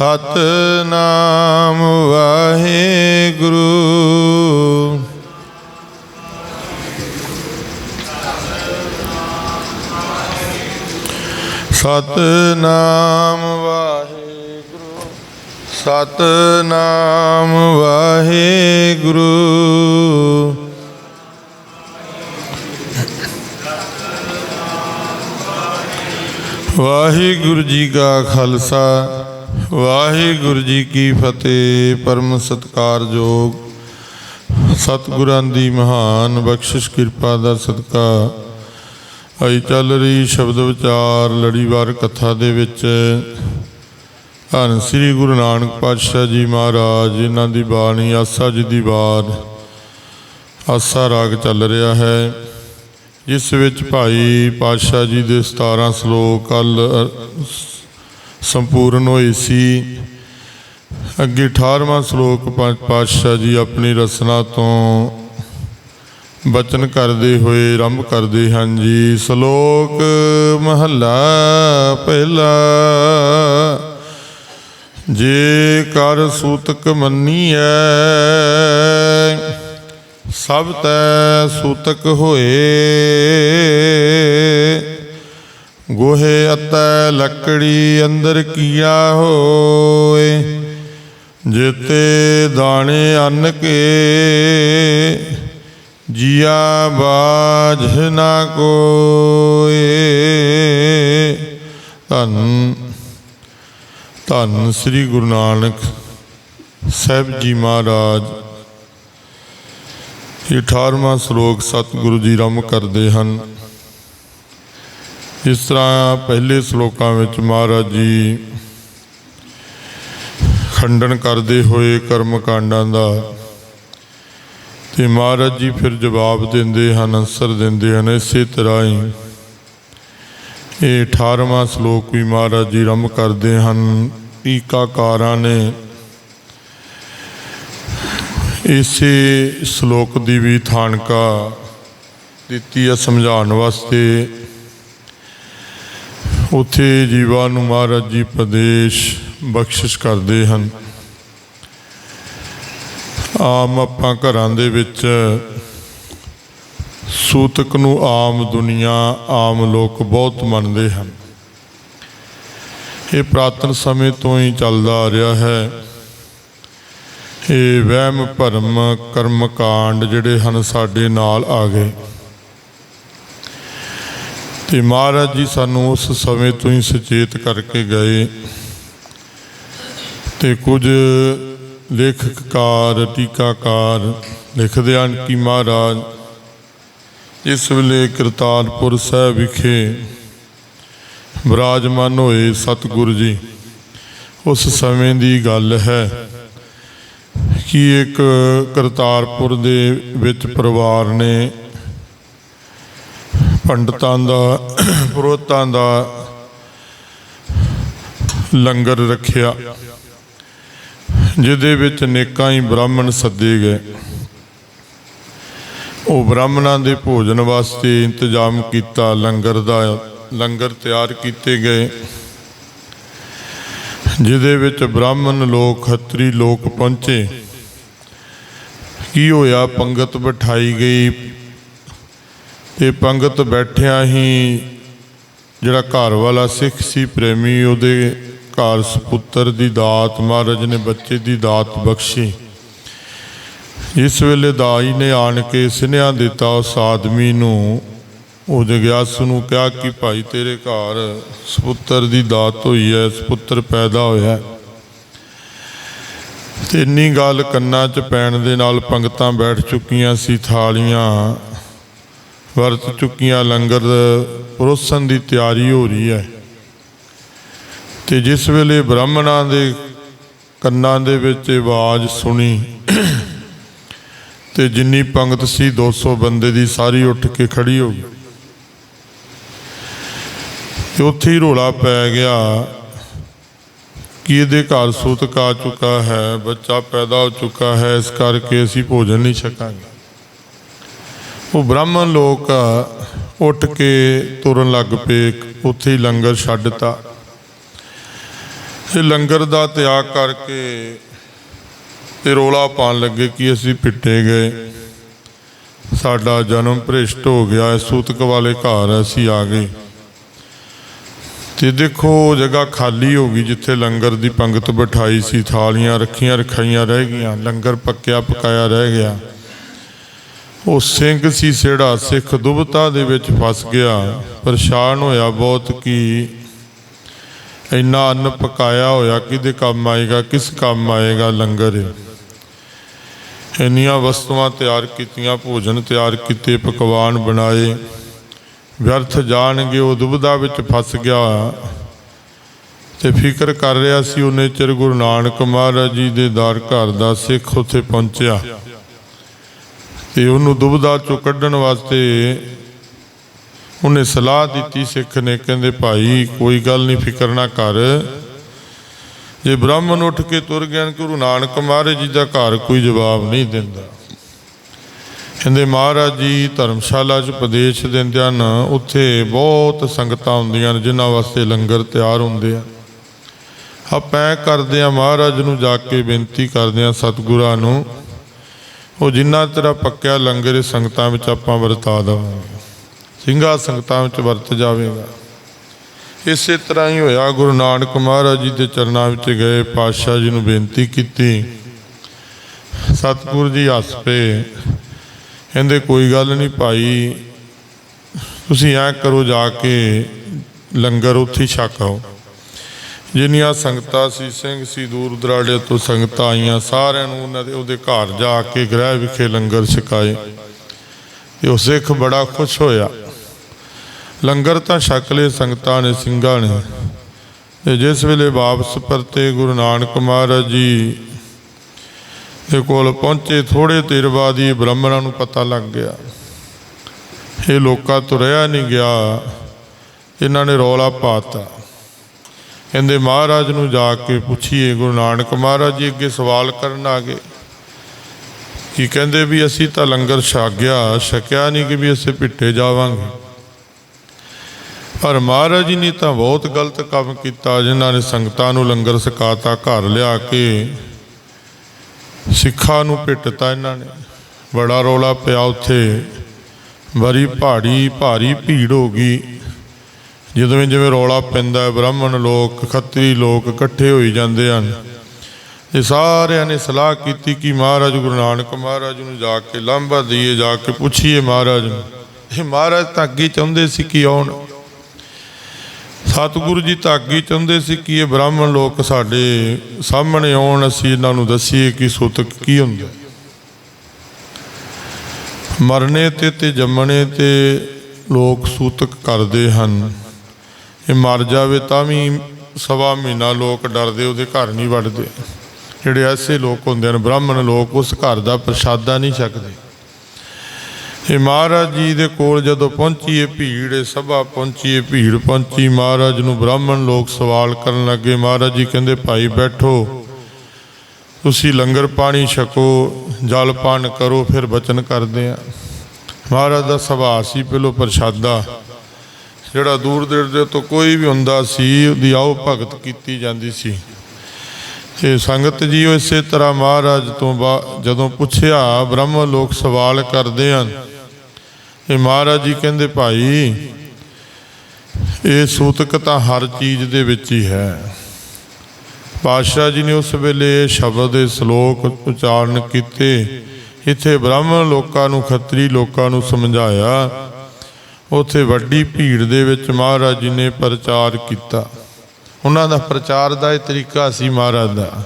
ਸਤਨਾਮ ਵਾਹਿਗੁਰੂ। ਸਤਨਾਮ ਵਾਹਿਗੁਰੂ ਸਤਨਾਮ ਵਾਹਿਗੁਰੂ। ਵਾਹਿਗੁਰੂ ਜੀ ਕਾ ਖਾਲਸਾ। ਵਾਹਿਗੁਰੂ ਜੀ ਕੀ ਫਤਿਹ, ਪਰਮ ਸਤਕਾਰਯੋਗ ਸਤਿਗੁਰਾਂ ਦੀ ਮਹਾਨ ਬਖਸ਼ਿਸ਼, ਕਿਰਪਾ ਦਾ ਸਦਕਾ। ਅਈ ਚੱਲ ਰਹੀ ਸ਼ਬਦ ਵਿਚਾਰ, ਲੜੀਵਾਰ ਕਥਾ ਦੇ ਵਿੱਚ। ਹਨ ਸ੍ਰੀ ਗੁਰੂ ਨਾਨਕ ਪਾਤਸ਼ਾਹ ਜੀ ਮਹਾਰਾਜ ਇਹਨਾਂ ਦੀ ਬਾਣੀ ਆਸਾ ਜੀ ਦੀ ਬਾਤ ਆਸਾ ਰਾਗ ਚੱਲ ਰਿਹਾ ਹੈ। ਜਿਸ ਵਿੱਚ ਭਾਈ ਪਾਤਸ਼ਾਹ ਜੀ ਦੇ 17 ਸ਼ਲੋਕ ਕੱਲ ਸੰਪੂਰਨ ਹੋਈ ਸੀ। ਅੱਗੇ 18ਵਾਂ ਸ਼ਲੋਕ ਪਾਤਸ਼ਾਹ ਜੀ ਆਪਣੀ ਰਸਨਾ ਤੋਂ ਬਚਨ ਕਰਦੇ ਹੋਏ ਆਰੰਭ ਕਰਦੇ ਹਨ ਜੀ। ਸ਼ਲੋਕ ਮਹੱਲਾ ਪਹਿਲਾ, ਜੇ ਕਰ ਸੂਤਕ ਮੰਨੀਐ, ਸਭ ਤੈ ਸੂਤਕ ਹੋਏ। ਗੋਹੇ ਅਤੈ ਲੱਕੜੀ ਅੰਦਰ ਕੀਆ ਹੋਏ, ਜੇਤੇ ਦਾਣੇ ਅੰਨ ਕੇ, ਜੀਆ ਬਾਝ ਨਾ ਕੋਏ। ਧੰਨ ਧੰਨ ਸ੍ਰੀ ਗੁਰੂ ਨਾਨਕ ਸਾਹਿਬ ਜੀ ਮਹਾਰਾਜ। ਇਹ 18ਵਾਂ ਸ਼ਲੋਕ ਸਤਿਗੁਰੂ ਜੀ ਰਮ ਕਰਦੇ ਹਨ। ਇਸ ਤਰ੍ਹਾਂ ਪਹਿਲੇ ਸ਼ਲੋਕਾਂ ਵਿੱਚ ਮਹਾਰਾਜ ਜੀ ਖੰਡਨ ਕਰਦੇ ਹੋਏ ਕਰਮ ਕਾਂਡਾਂ ਦਾ ਤੇ ਮਹਾਰਾਜ ਜੀ ਫਿਰ ਜਵਾਬ ਦਿੰਦੇ ਹਨ ਅਨਸਰ ਦਿੰਦੇ ਹਨ। ਇਸੇ ਤਰ੍ਹਾਂ ਹੀ ਇਹ 18ਵਾਂ ਸ਼ਲੋਕ ਵੀ ਮਹਾਰਾਜ ਜੀ ਰਮ ਕਰਦੇ ਹਨ। ਟੀਕਾਕਾਰਾਂ ਨੇ ਇਸੇ ਸ਼ਲੋਕ ਦੀ ਵੀ ਥਾਨਕਾ ਦਿੱਤੀ ਹੈ ਸਮਝਾਉਣ ਵਾਸਤੇ। ਉਥੇ ਜੀਵਾਂ ਨੂੰ ਮਹਾਰਾਜ ਜੀ ਪ੍ਰਦੇਸ਼ ਬਖਸ਼ਿਸ਼ ਕਰਦੇ ਹਨ। ਆਮ ਆਪਾਂ ਘਰਾਂ ਦੇ ਵਿੱਚ ਸੂਤਕ ਨੂੰ ਆਮ ਦੁਨੀਆ, ਆਮ ਲੋਕ ਬਹੁਤ ਮੰਨਦੇ ਹਨ। ਇਹ ਪ੍ਰਾਤਨ ਸਮੇਂ ਤੋਂ ਹੀ ਚੱਲਦਾ ਆ ਰਿਹਾ ਹੈ। ਇਹ ਵਹਿਮ ਭਰਮ ਕਰਮ ਕਾਂਡ ਜਿਹੜੇ ਹਨ ਸਾਡੇ ਨਾਲ ਆ ਗਏ। ਤੇ ਮਹਾਰਾਜ ਜੀ ਸਾਨੂੰ ਉਸ ਸਮੇਂ ਤੋਂ ਹੀ ਸੁਚੇਤ ਕਰਕੇ ਗਏ ਤੇ ਕੁਝ ਲੇਖਕਕਾਰ, ਟੀਕਾਕਾਰ ਲਿਖਦੇ ਹਨ ਕਿ ਮਹਾਰਾਜ ਇਸ ਵੇਲੇ ਕਰਤਾਰਪੁਰ ਸਾਹਿਬ ਵਿਖੇ ਵਿਰਾਜਮਾਨ ਹੋਏ ਸਤਿਗੁਰੂ ਜੀ, ਉਸ ਸਮੇਂ ਦੀ ਗੱਲ ਹੈ ਕਿ ਇੱਕ ਕਰਤਾਰਪੁਰ ਦੇ ਵਿੱਚ ਪਰਿਵਾਰ ਨੇ ਪੰਡਤਾਂ ਦਾ ਪੁਰੋਤਾਂ ਦਾ ਲੰਗਰ ਰੱਖਿਆ, ਜਿਹਦੇ ਵਿੱਚ ਨੇਕਾਂ ਹੀ ਬ੍ਰਾਹਮਣ ਸੱਦੇ ਗਏ। ਉਹ ਬ੍ਰਾਹਮਣਾਂ ਦੇ ਭੋਜਨ ਵਾਸਤੇ ਇੰਤਜ਼ਾਮ ਕੀਤਾ, ਲੰਗਰ ਦਾ, ਲੰਗਰ ਤਿਆਰ ਕੀਤੇ ਗਏ, ਜਿਹਦੇ ਵਿੱਚ ਬ੍ਰਾਹਮਣ ਲੋਕ, ਖੱਤਰੀ ਲੋਕ ਪਹੁੰਚੇ। ਕੀ ਹੋਇਆ? ਪੰਗਤ ਬਿਠਾਈ ਗਈ ਤੇ ਪੰਗਤ ਬੈਠਿਆਂ ਹੀ ਜਿਹੜਾ ਘਰ ਵਾਲਾ ਸਿੱਖ ਸੀ ਪ੍ਰੇਮੀ, ਉਹਦੇ ਘਰ ਸੁਪੁੱਤਰ ਦੀ ਦਾਤ, ਮਹਾਰਾਜ ਨੇ ਬੱਚੇ ਦੀ ਦਾਤ ਬਖਸ਼ੀ ਇਸ ਵੇਲੇ ਦਾਈ ਨੇ ਆਣ ਕੇ ਸਿਨੇਹਾ ਦਿੱਤਾ ਉਸ ਆਦਮੀ ਨੂੰ ਉਹ ਜਗਿਆਸੂ ਨੂੰ ਕਿਹਾ ਕਿ ਭਾਈ ਤੇਰੇ ਘਰ ਸੁਪੁੱਤਰ ਦੀ ਦਾਤ ਹੋਈ ਹੈ, ਸੁਪੁੱਤਰ ਪੈਦਾ ਹੋਇਆ ਹੈ। ਤੇ ਇੰਨੀ ਗੱਲ ਕੰਨਾਂ 'ਚ ਪੈਣ ਦੇ ਨਾਲ ਪੰਗਤਾਂ ਬੈਠ ਚੁੱਕੀਆਂ ਸੀ, ਥਾਲੀਆਂ ਵਰਤ ਚੁੱਕੀਆਂ ਲੰਗਰ ਪਰੋਸਣ ਦੀ ਤਿਆਰੀ ਹੋ ਰਹੀ ਹੈ। ਤੇ ਜਿਸ ਵੇਲੇ ਬ੍ਰਾਹਮਣਾਂ ਦੇ ਕੰਨਾਂ ਦੇ ਵਿੱਚ ਆਵਾਜ਼ ਸੁਣੀ ਤੇ ਜਿੰਨੀ ਪੰਗਤ ਸੀ 200 ਬੰਦੇ ਦੀ ਸਾਰੀ ਉੱਠ ਕੇ ਖੜੀ ਹੋ ਗਈ। ਤੇ ਉੱਥੇ ਹੀ ਰੋਲਾ ਪੈ ਗਿਆ ਕਿ ਇਹਦੇ ਘਰ ਸੂਤਕ ਆ ਚੁੱਕਾ ਹੈ, ਬੱਚਾ ਪੈਦਾ ਹੋ ਚੁੱਕਾ ਹੈ, ਇਸ ਕਰਕੇ ਅਸੀਂ ਭੋਜਨ ਨਹੀਂ ਛਕਾਂਗੇ। ਉਹ ਬ੍ਰਾਹਮਣ ਲੋਕ ਉੱਠ ਕੇ ਤੁਰਨ ਲੱਗ ਪਏ, ਉੱਥੇ ਹੀ ਲੰਗਰ ਛੱਡਤਾ। ਇਹ ਲੰਗਰ ਦਾ ਤਿਆਗ ਕਰਕੇ ਤੇ ਰੋਲਾ ਪਾਉਣ ਲੱਗੇ ਕਿ ਅਸੀਂ ਪਿੱਟੇ ਗਏ। ਸਾਡਾ ਜਨਮ ਭ੍ਰਿਸ਼ਟ ਹੋ ਗਿਆ ਸੂਤਕ ਵਾਲੇ ਘਰ ਅਸੀਂ ਆ ਗਏ। ਤੇ ਦੇਖੋ, ਉਹ ਜਗ੍ਹਾ ਖਾਲੀ ਹੋ ਗਈ ਜਿੱਥੇ ਲੰਗਰ ਦੀ ਪੰਗਤ ਬਿਠਾਈ ਸੀ, ਥਾਲੀਆਂ ਰੱਖੀਆਂ, ਰਖਾਈਆਂ ਰਹਿ ਗਈਆਂ, ਲੰਗਰ ਪੱਕਿਆ ਪਕਾਇਆ ਰਹਿ ਗਿਆ। ਉਹ ਸਿੰਘ ਸੀ ਸਿਹੜਾ ਸਿੱਖ ਦੁਬਤਾ ਦੇ ਵਿੱਚ ਫਸ ਗਿਆ। ਪਰੇਸ਼ਾਨ ਹੋਇਆ ਬਹੁਤ ਕਿ। ਇੰਨਾ ਅੰਨ ਪਕਾਇਆ ਹੋਇਆ, ਕਿਹਦੇ ਕੰਮ ਆਏਗਾ, ਕਿਸ ਕੰਮ ਆਏਗਾ ਲੰਗਰ? ਇੰਨੀਆਂ ਵਸਤੂਆਂ ਤਿਆਰ ਕੀਤੀਆਂ, ਭੋਜਨ ਤਿਆਰ ਕੀਤੇ, ਪਕਵਾਨ ਬਣਾਏ। ਵਿਅਰਥ ਜਾਣਗੇ, ਉਹ ਦੁਬਦਾ ਵਿੱਚ ਫਸ ਗਿਆ। ਤੇ ਫਿਕਰ ਕਰ ਰਿਹਾ ਸੀ, ਉਹਨੇ ਚਿਰ ਗੁਰੂ ਨਾਨਕ ਮਹਾਰਾਜ ਜੀ ਦੇ ਦਰ ਘਰ ਦਾ ਸਿੱਖ ਉੱਥੇ ਪਹੁੰਚਿਆ। ਤੇ ਉਹਨੂੰ ਦੁਬਦਾ ਚੋਂ ਕੱਢਣ ਵਾਸਤੇ ਉਹਨੇ ਸਲਾਹ ਦਿੱਤੀ ਸਿੱਖ ਨੇ, ਕਹਿੰਦੇ ਭਾਈ ਕੋਈ ਗੱਲ ਨਹੀਂ, ਫਿਕਰ ਨਾ ਕਰ। ਜੇ ਬ੍ਰਾਹਮਣ ਉੱਠ ਕੇ ਤੁਰ ਗਿਆ ਗੁਰੂ ਨਾਨਕ ਮਹਾਰਾਜ ਜੀ ਦਾ ਘਰ ਕੋਈ ਜਵਾਬ ਨਹੀਂ ਦਿੰਦਾ। ਕਹਿੰਦੇ ਮਹਾਰਾਜ ਜੀ ਧਰਮਸ਼ਾਲਾ 'ਚ ਉਪਦੇਸ਼ ਦਿੰਦੇ ਹਨ, ਉੱਥੇ ਬਹੁਤ ਸੰਗਤਾਂ ਹੁੰਦੀਆਂ ਨੇ, ਜਿਨ੍ਹਾਂ ਵਾਸਤੇ ਲੰਗਰ ਤਿਆਰ ਹੁੰਦੇ ਆ। ਆਪਾਂ ਕਰਦੇ ਆ, ਮਹਾਰਾਜ ਨੂੰ ਜਾ ਕੇ ਬੇਨਤੀ ਕਰਦੇ ਆ ਸਤਿਗੁਰਾਂ ਨੂੰ ਉਹ ਜਿੰਨਾ ਤੇਰਾ ਪੱਕਿਆ ਲੰਗਰ ਸੰਗਤਾਂ ਵਿੱਚ ਆਪਾਂ ਵਰਤਾ ਦੇਵਾਂਗੇ। ਸਿੰਘਾਂ ਸੰਗਤਾਂ ਵਿੱਚ ਵਰਤ ਜਾਵੇਗਾ। ਇਸੇ ਤਰ੍ਹਾਂ ਹੀ ਹੋਇਆ, ਗੁਰੂ ਨਾਨਕ ਮਹਾਰਾਜ ਜੀ ਦੇ ਚਰਨਾਂ ਵਿੱਚ ਗਏ, ਪਾਤਸ਼ਾਹ ਜੀ ਨੂੰ ਬੇਨਤੀ ਕੀਤੀ। ਸਤਿਗੁਰੂ ਜੀ ਹੱਸ ਪਏ। ਕਹਿੰਦੇ, ਕੋਈ ਗੱਲ ਨਹੀਂ ਭਾਈ, ਤੁਸੀਂ ਐਂ ਕਰੋ ਜਾ ਕੇ ਲੰਗਰ ਉੱਥੇ ਹੀ ਆਓ। ਜਿੰਨੀਆਂ ਸੰਗਤਾਂ ਸੀ, ਸਿੰਘ ਸੀ, ਦੂਰ ਦਰਾਡੇ ਤੋਂ ਸੰਗਤਾਂ ਆਈਆਂ, ਸਾਰਿਆਂ ਨੂੰ ਉਹਨਾਂ ਦੇ, ਉਹਦੇ ਘਰ ਜਾ ਕੇ ਗ੍ਰਹਿ ਵਿਖੇ ਲੰਗਰ ਛਕਾਏ। ਤੇ ਉਹ ਸਿੱਖ ਬੜਾ ਖੁਸ਼ ਹੋਇਆ। ਲੰਗਰ ਤਾਂ ਛਕ ਲਏ, ਸੰਗਤਾਂ ਨੇ, ਸਿੰਘਾਂ ਨੇ। ਤੇ ਜਿਸ ਵੇਲੇ ਵਾਪਸ ਪਰਤੇ ਗੁਰੂ ਨਾਨਕ ਮਹਾਰਾਜ ਜੀ, ਦੇ ਕੋਲ ਪਹੁੰਚੇ ਥੋੜੇ ਦੇਰ ਬਾਅਦ ਹੀ ਬ੍ਰਾਹਮਣਾਂ ਨੂੰ ਪਤਾ ਲੱਗ ਗਿਆ। ਇਹ ਲੋਕਾਂ ਤੋਂ ਰਿਹਾ ਨਹੀਂ ਗਿਆ। ਇਹਨਾਂ ਨੇ ਰੌਲਾ ਪਾਤਾ ਕਹਿੰਦੇ ਮਹਾਰਾਜ ਨੂੰ ਜਾ ਕੇ ਪੁੱਛੀਏ, ਗੁਰੂ ਨਾਨਕ ਮਹਾਰਾਜ ਜੀ ਅੱਗੇ ਸਵਾਲ ਕਰਨ ਆ ਗਏ ਕਿ ਕਹਿੰਦੇ ਵੀ ਅਸੀਂ ਤਾਂ ਲੰਗਰ ਛਕ ਗਿਆ ਛਕਿਆ ਨਹੀਂ ਕਿ ਵੀ ਅਸੀਂ ਪਿੱਟੇ ਜਾਵਾਂਗੇ। ਪਰ ਮਹਾਰਾਜ ਜੀ ਨੇ ਤਾਂ ਬਹੁਤ ਗਲਤ ਕੰਮ ਕੀਤਾ, ਜਿਨ੍ਹਾਂ ਨੇ ਸੰਗਤਾਂ ਨੂੰ ਲੰਗਰ ਛਕਾਤਾ, ਘਰ ਲਿਆ ਕੇ ਸਿੱਖਾਂ ਨੂੰ ਪਿੱਟਤਾ ਇਹਨਾਂ ਨੇ। ਬੜਾ ਰੋਲਾ ਪਿਆ ਉੱਥੇ। ਬੜੀ ਪਹਾੜੀ ਭਾਰੀ ਭੀੜ ਹੋ ਗਈ। ਜਦੋਂ ਜਿਵੇਂ ਰੌਲਾ ਪੈਂਦਾ ਹੈ, ਬ੍ਰਾਹਮਣ ਲੋਕ, ਖੱਤਰੀ ਲੋਕ ਇਕੱਠੇ ਹੋਈ ਜਾਂਦੇ ਹਨ। ਇਹ ਸਾਰਿਆਂ ਨੇ ਸਲਾਹ ਕੀਤੀ ਕਿ ਮਹਾਰਾਜ ਗੁਰੂ ਨਾਨਕ ਮਹਾਰਾਜ ਨੂੰ ਜਾ ਕੇ ਲਾਂਭਾ ਦਈਏ, ਜਾ ਕੇ ਪੁੱਛੀਏ ਮਹਾਰਾਜ ਨੂੰ। ਇਹ ਮਹਾਰਾਜ ਧਾਗੀ ਚਾਹੁੰਦੇ ਸੀ ਕਿ ਆਉਣ। ਸਤਿਗੁਰੂ ਜੀ ਧਾਗੀ ਚਾਹੁੰਦੇ ਸੀ ਕਿ ਇਹ ਬ੍ਰਾਹਮਣ ਲੋਕ ਸਾਡੇ ਸਾਹਮਣੇ ਆਉਣ, ਅਸੀਂ ਇਹਨਾਂ ਨੂੰ ਦੱਸੀਏ ਕਿ ਸੁਤਕ ਕੀ ਹੁੰਦਾ। ਮਰਨੇ ਤੇ ਤੇ ਜੰਮਣੇ ਤੇ ਲੋਕ ਸੂਤਕ ਕਰਦੇ ਹਨ। ਇਹ ਮਰ ਜਾਵੇ ਤਾਂ ਵੀ ਸਵਾ ਮਹੀਨਾ ਲੋਕ ਡਰਦੇ, ਉਹਦੇ ਘਰ ਨਹੀਂ ਵੜਦੇ। ਜਿਹੜੇ ਐਸੇ ਲੋਕ ਹੁੰਦੇ ਨੇ ਬ੍ਰਾਹਮਣ ਲੋਕ, ਉਸ ਘਰ ਦਾ ਪ੍ਰਸ਼ਾਦਾ ਨਹੀਂ ਛਕਦੇ। ਇਹ ਮਹਾਰਾਜ ਜੀ ਦੇ ਕੋਲ ਜਦੋਂ ਪਹੁੰਚੀਏ ਭੀੜ, ਇਹ ਸਭਾ ਪਹੁੰਚੀਏ ਭੀੜ ਪਹੁੰਚੀ, ਮਹਾਰਾਜ ਨੂੰ ਬ੍ਰਾਹਮਣ ਲੋਕ ਸਵਾਲ ਕਰਨ ਲੱਗੇ, ਮਹਾਰਾਜ ਜੀ ਕਹਿੰਦੇ, ਭਾਈ ਬੈਠੋ, ਤੁਸੀਂ ਲੰਗਰ ਪਾਣੀ ਛਕੋ, ਜਲ ਪਾਨ ਕਰੋ, ਫਿਰ ਬਚਨ ਕਰਦੇ ਆ ਮਹਾਰਾਜ ਦਾ ਸੁਭਾਅ ਸੀ ਪਹਿਲੋ ਪ੍ਰਸ਼ਾਦਾ। ਜਿਹੜਾ ਦੂਰ ਦੇਰ ਤੋਂ ਕੋਈ ਵੀ ਹੁੰਦਾ ਸੀ, ਉਹਦੀ ਆਓ ਭਗਤ ਕੀਤੀ ਜਾਂਦੀ ਸੀ। ਇਹ ਸੰਗਤ ਜੀ ਉਹ ਇਸੇ ਤਰ੍ਹਾਂ ਮਹਾਰਾਜ ਤੋਂ ਬਾ- ਜਦੋਂ ਪੁੱਛਿਆ, ਬ੍ਰਹਮ ਲੋਕ ਸਵਾਲ ਕਰਦੇ ਹਨ। ਇਹ ਮਹਾਰਾਜ ਜੀ ਕਹਿੰਦੇ, ਭਾਈ, ਇਹ ਸੂਤਕ ਤਾਂ ਹਰ ਚੀਜ਼ ਦੇ ਵਿੱਚ ਹੀ ਹੈ। ਪਾਤਸ਼ਾਹ ਜੀ ਨੇ ਉਸ ਵੇਲੇ ਸ਼ਬਦ ਦੇ ਸ਼ਲੋਕ ਉਚਾਰਨ ਕੀਤੇ। ਇੱਥੇ ਬ੍ਰਾਹਮਣ ਲੋਕਾਂ ਨੂੰ, ਖੱਤਰੀ ਲੋਕਾਂ ਨੂੰ ਸਮਝਾਇਆ ਉੱਥੇ ਵੱਡੀ ਭੀੜ ਦੇ ਵਿੱਚ ਮਹਾਰਾਜ ਜੀ ਨੇ ਪ੍ਰਚਾਰ ਕੀਤਾ। ਉਹਨਾਂ ਦਾ ਪ੍ਰਚਾਰ ਦਾ ਇਹ ਤਰੀਕਾ ਸੀ ਮਹਾਰਾਜ ਦਾ।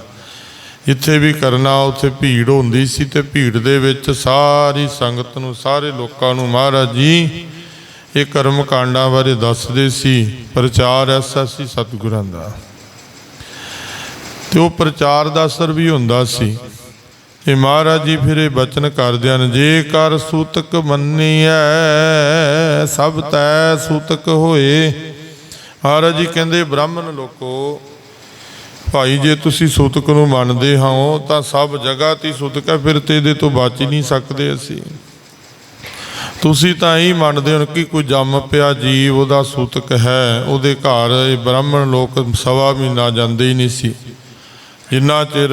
ਜਿੱਥੇ ਵੀ ਕਰਨਾ, ਉੱਥੇ ਭੀੜ ਹੁੰਦੀ ਸੀ ਤੇ ਭੀੜ ਦੇ ਵਿੱਚ ਸਾਰੀ ਸੰਗਤ ਨੂੰ, ਸਾਰੇ ਲੋਕਾਂ ਨੂੰ ਮਹਾਰਾਜ ਜੀ ਇਹ ਕਰਮ ਕਾਂਡਾਂ ਬਾਰੇ ਦੱਸਦੇ ਸੀ। ਪ੍ਰਚਾਰ ਐਸਾ ਸੀ ਸਤਿਗੁਰਾਂ ਦਾ। ਤੇ ਉਹ ਪ੍ਰਚਾਰ ਦਾ ਅਸਰ ਵੀ ਹੁੰਦਾ ਸੀ। ਇਹ ਮਹਾਰਾਜ ਜੀ, ਫਿਰ ਇਹ ਬਚਨ ਕਰਦੇ ਹਨ ਜੇ ਕਰ ਸੂਤਕ ਮੰਨੀਐ, ਸਭ ਤੈ ਸੂਤਕ ਹੋਏ। ਮਹਾਰਾਜ ਜੀ ਕਹਿੰਦੇ, ਬ੍ਰਾਹਮਣ ਲੋਕੋ, ਭਾਈ ਜੇ ਤੁਸੀਂ ਸੂਤਕ ਨੂੰ ਮੰਨਦੇ ਹੋ ਤਾਂ ਸਭ ਜਗ੍ਹਾ ਤੇ ਸੂਤਕ ਹੈ, ਫਿਰ ਤੇ ਇਹਦੇ ਤੋਂ ਬਚ ਹੀ ਨਹੀਂ ਸਕਦੇ ਅਸੀਂ। ਤੁਸੀਂ ਤਾਂ ਹੀ ਮੰਨਦੇ ਹੋ ਕਿ ਕੋਈ ਜੰਮ ਪਿਆ ਜੀਵ, ਉਹਦਾ ਸੂਤਕ ਹੈ, ਉਹਦੇ ਘਰ ਇਹ ਬ੍ਰਾਹਮਣ ਲੋਕ ਸਵਾ ਮਹੀਨਾ ਜਾਂਦੇ ਹੀ ਨਹੀਂ ਸੀ। ਜਿੰਨਾ ਚਿਰ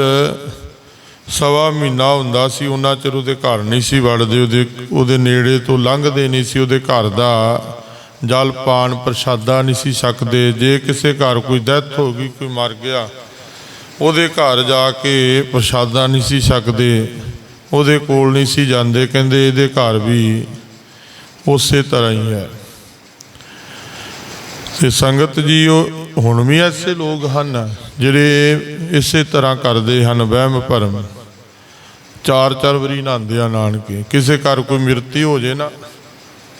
ਸਵਾ ਮਹੀਨਾ ਹੁੰਦਾ ਸੀ, ਉਹਨਾਂ ਚਿਰ ਉਹਦੇ ਘਰ ਨਹੀਂ ਸੀ ਵੜਦੇ, ਉਹਦੇ ਉਹਦੇ ਨੇੜੇ ਤੋਂ ਲੰਘਦੇ ਨਹੀਂ ਸੀ, ਉਹਦੇ ਘਰ ਦਾ ਜਲ ਪਾਨ ਪ੍ਰਸ਼ਾਦਾ ਨਹੀਂ ਸੀ ਸਕਦੇ। ਜੇ ਕਿਸੇ ਘਰ ਕੋਈ ਡੈਥ ਹੋ ਗਈ, ਕੋਈ ਮਰ ਗਿਆ, ਉਹਦੇ ਘਰ ਜਾ ਕੇ ਪ੍ਰਸ਼ਾਦਾ ਨਹੀਂ ਸੀ ਸਕਦੇ, ਉਹਦੇ ਕੋਲ ਨਹੀਂ ਸੀ ਜਾਂਦੇ, ਕਹਿੰਦੇ ਇਹਦੇ ਘਰ ਵੀ ਉਸੇ ਤਰ੍ਹਾਂ ਹੀ ਹੈ। ਤੇ ਸੰਗਤ ਜੀ, ਉਹ ਹੁਣ ਵੀ ਐਸੇ ਲੋਕ ਹਨ, ਜਿਹੜੇ ਇਸੇ ਤਰ੍ਹਾਂ ਕਰਦੇ ਹਨ ਵਹਿਮ ਭਰਮ। ਚਾਰ ਚਾਰ ਵਾਰੀ ਨਹਾਉਂਦੇ ਆ ਨਾਨਕੇ। ਕਿਸੇ ਘਰ ਕੋਈ ਮਿਰਤੀ ਹੋ ਜੇ ਨਾ,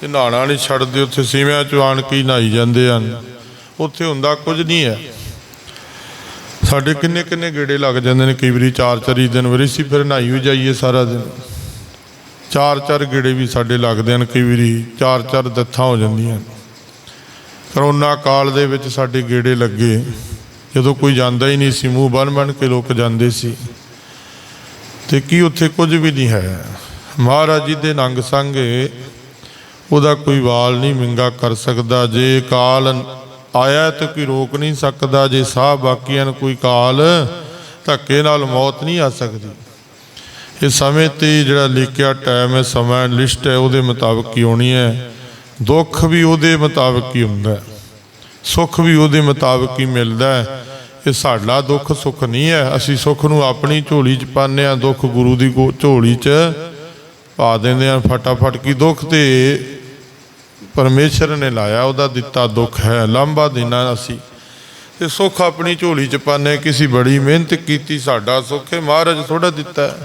ਤੇ ਨਹਾਣਾ ਨਹੀਂ ਛੱਡਦੇ, ਉੱਥੇ ਸੀਵਿਆਂ ਚ ਆਣ ਕੇ ਹੀ ਨਹਾਈ ਜਾਂਦੇ ਹਨ। ਉੱਥੇ ਹੁੰਦਾ ਕੁਝ ਨਹੀਂ ਹੈ। ਸਾਡੇ ਕਿੰਨੇ ਕਿੰਨੇ ਗੇੜੇ ਲੱਗ ਜਾਂਦੇ ਨੇ, ਕਈ ਵਾਰੀ ਚਾਰ ਚਾਰ ਦਿਨ ਵਾਰੀ ਸੀ ਫਿਰ ਨਹਾਈ ਹੋ ਜਾਈਏ ਸਾਰਾ ਦਿਨ। ਚਾਰ ਚਾਰ ਗੇੜੇ ਵੀ ਸਾਡੇ ਲੱਗਦੇ ਹਨ, ਕਈ ਵਾਰੀ ਚਾਰ ਚਾਰ ਦੱਥਾਂ ਹੋ ਜਾਂਦੀਆਂ ਕਰੋਨਾ ਕਾਲ ਦੇ ਵਿੱਚ ਸਾਡੇ ਗੇੜੇ ਲੱਗੇ। ਜਦੋਂ ਕੋਈ ਜਾਂਦਾ ਹੀ ਨਹੀਂ ਸੀ, ਮੂੰਹ ਬਨ ਬਨ ਕੇ ਲੋਕ ਜਾਂਦੇ ਸੀ। ਤੇ ਕੀ ਉੱਥੇ ਕੁਝ ਵੀ ਨਹੀਂ ਹੈ। ਮਹਾਰਾਜ ਜੀ ਦੇ ਨੰਗ ਸੰਗੇ ਉਹਦਾ ਕੋਈ ਵਾਲ ਨਹੀਂ ਮਿੰਗਾ ਕਰ ਸਕਦਾ। ਜੇ ਕਾਲ ਆਇਆ ਤਾਂ ਕੋਈ ਰੋਕ ਨਹੀਂ ਸਕਦਾ। ਜੇ ਸਾਹ ਬਾਕੀਆਂ ਨੂੰ ਕੋਈ ਕਾਲ ਧੱਕੇ ਨਾਲ ਮੌਤ ਨਹੀਂ ਆ ਸਕਦੀ। ਇਹ ਸਮੇਂ ਤੇ ਜਿਹੜਾ ਲਿਖਿਆ ਟਾਈਮ ਹੈ, ਸਮਾਂ ਲਿਸਟ ਹੈ, ਉਹਦੇ ਮੁਤਾਬਕ ਹੀ ਹੋਣੀ ਹੈ। ਦੁੱਖ ਵੀ ਉਹਦੇ ਮੁਤਾਬਕ ਹੀ ਹੁੰਦਾ ਸੁੱਖ ਵੀ ਉਹਦੇ ਮੁਤਾਬਕ ਹੀ ਮਿਲਦਾ ਹੈ। ਇਹ ਸਾਡਾ ਦੁੱਖ ਸੁੱਖ ਨਹੀਂ ਹੈ। ਅਸੀਂ ਸੁੱਖ ਨੂੰ ਆਪਣੀ ਝੋਲੀ 'ਚ ਪਾਉਂਦੇ ਹਾਂ, ਦੁੱਖ ਗੁਰੂ ਦੀ ਗੋ- ਝੋਲੀ 'ਚ ਪਾ ਦਿੰਦੇ ਹਾਂ। ਫਟਾਫਟ ਕੀ ਦੁੱਖ ਤੇ ਪਰਮੇਸ਼ਰ ਨੇ ਲਾਇਆ, ਉਹਦਾ ਦਿੱਤਾ ਦੁੱਖ ਹੈ। ਲਾਂਭਾ ਦਿਨਾਂ ਅਸੀਂ। ਤੇ ਸੁੱਖ ਆਪਣੀ ਝੋਲੀ 'ਚ ਪਾਉਂਦੇ ਹਾਂ। ਕਿਸੇ ਬੜੀ ਮਿਹਨਤ ਕੀਤੀ, ਸਾਡਾ ਸੁੱਖ ਹੈ। ਮਹਾਰਾਜ ਥੋੜਾ ਦਿੱਤਾ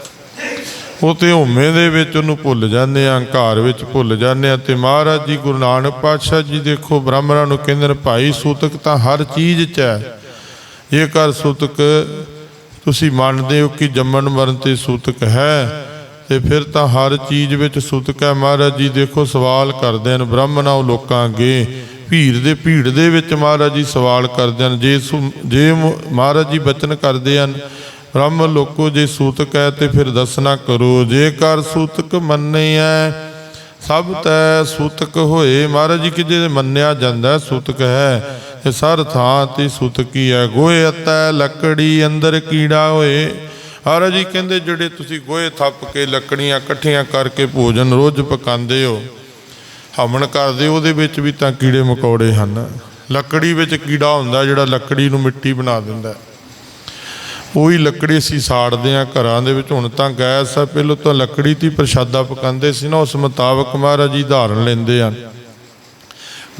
ਉਹ ਤੇ ਹਉਮੈ ਦੇ ਵਿੱਚ ਉਹਨੂੰ ਭੁੱਲ ਜਾਂਦੇ ਆ ਹੰਕਾਰ ਵਿੱਚ ਭੁੱਲ ਜਾਂਦੇ ਆ ਤੇ ਮਹਾਰਾਜ ਜੀ ਗੁਰੂ ਨਾਨਕ ਪਾਤਸ਼ਾਹ ਜੀ ਦੇਖੋ, ਬ੍ਰਾਹਮਣਾਂ ਨੂੰ ਕਹਿੰਦੇ ਨੇ, ਭਾਈ ਸੂਤਕ ਤਾਂ ਹਰ ਚੀਜ਼ 'ਚ ਹੈ। ਜੇਕਰ ਸੂਤਕ, ਤੁਸੀਂ ਮੰਨਦੇ ਹੋ ਕਿ ਜੰਮਣ ਮਰਨ ਤੇ ਸੂਤਕ ਹੈ, ਤੇ ਫਿਰ ਤਾਂ ਹਰ ਚੀਜ਼ ਵਿੱਚ ਸੂਤਕ ਹੈ ਮਹਾਰਾਜ ਜੀ। ਦੇਖੋ, ਸਵਾਲ ਕਰਦੇ ਹਨ, ਬ੍ਰਾਹਮਣਾਂ ਉਹ ਲੋਕਾਂ ਅੱਗੇ, ਭੀੜ ਦੇ ਭੀੜ ਦੇ ਵਿੱਚ ਮਹਾਰਾਜ ਜੀ ਸਵਾਲ ਕਰਦੇ ਹਨ। ਜੇ ਸੁ- ਜੇ ਮਹਾਰਾਜ ਜੀ ਬਚਨ ਕਰਦੇ ਹਨ ਬ੍ਰਹਮ ਲੋਕੋ, ਜੇ ਸੂਤਕ ਹੈ ਤੇ ਫਿਰ ਦੱਸਣਾ ਕਰੋ ਜੇਕਰ ਸੂਤਕ ਮੰਨਿਆ ਸਭ ਤੈ ਸੂਤਕ ਹੋਏ। ਮਹਾਰਾਜ ਜੀ ਕਿ ਜੇ ਮੰਨਿਆ ਜਾਂਦਾ ਸੂਤਕ ਹੈ। ਇਹ ਸਰ ਥਾਂ ਤੇ ਸੂਤਕੀ ਹੈ ਗੋਏ ਅਤੈ, ਲੱਕੜੀ ਅੰਦਰ ਕੀੜਾ ਹੋਏ। ਮਹਾਰਾਜ ਜੀ ਕਹਿੰਦੇ, ਜਿਹੜੇ ਤੁਸੀਂ ਗੋਏ ਥੱਪ ਕੇ ਲੱਕੜੀਆਂ ਇਕੱਠੀਆਂ ਕਰਕੇ ਭੋਜਨ ਰੋਜ਼ ਪਕਾਉਂਦੇ ਹੋ ਹਮਣ ਕਰਦੇ, ਉਹਦੇ ਵਿੱਚ ਵੀ ਤਾਂ ਕੀੜੇ ਮਕੌੜੇ ਹਨ। ਲੱਕੜੀ ਵਿੱਚ ਕੀੜਾ ਹੁੰਦਾ, ਜਿਹੜਾ ਲੱਕੜੀ ਨੂੰ ਮਿੱਟੀ ਬਣਾ ਦਿੰਦਾ ਹੈ। ਉਹੀ ਲੱਕੜੀ ਅਸੀਂ ਸਾੜਦੇ ਆ ਘਰਾਂ ਦੇ ਵਿੱਚ। ਹੁਣ ਤਾਂ ਗੈਸ ਆ, ਪਹਿਲਾਂ ਤਾਂ ਲੱਕੜੀ ਤੇ ਹੀ ਪ੍ਰਸ਼ਾਦਾ ਪਕਾਉਂਦੇ ਸੀ ਨਾ, ਉਸ ਮੁਤਾਬਕ ਮਹਾਰਾਜ ਜੀ ਧਾਰਨ ਲੈਂਦੇ ਆ।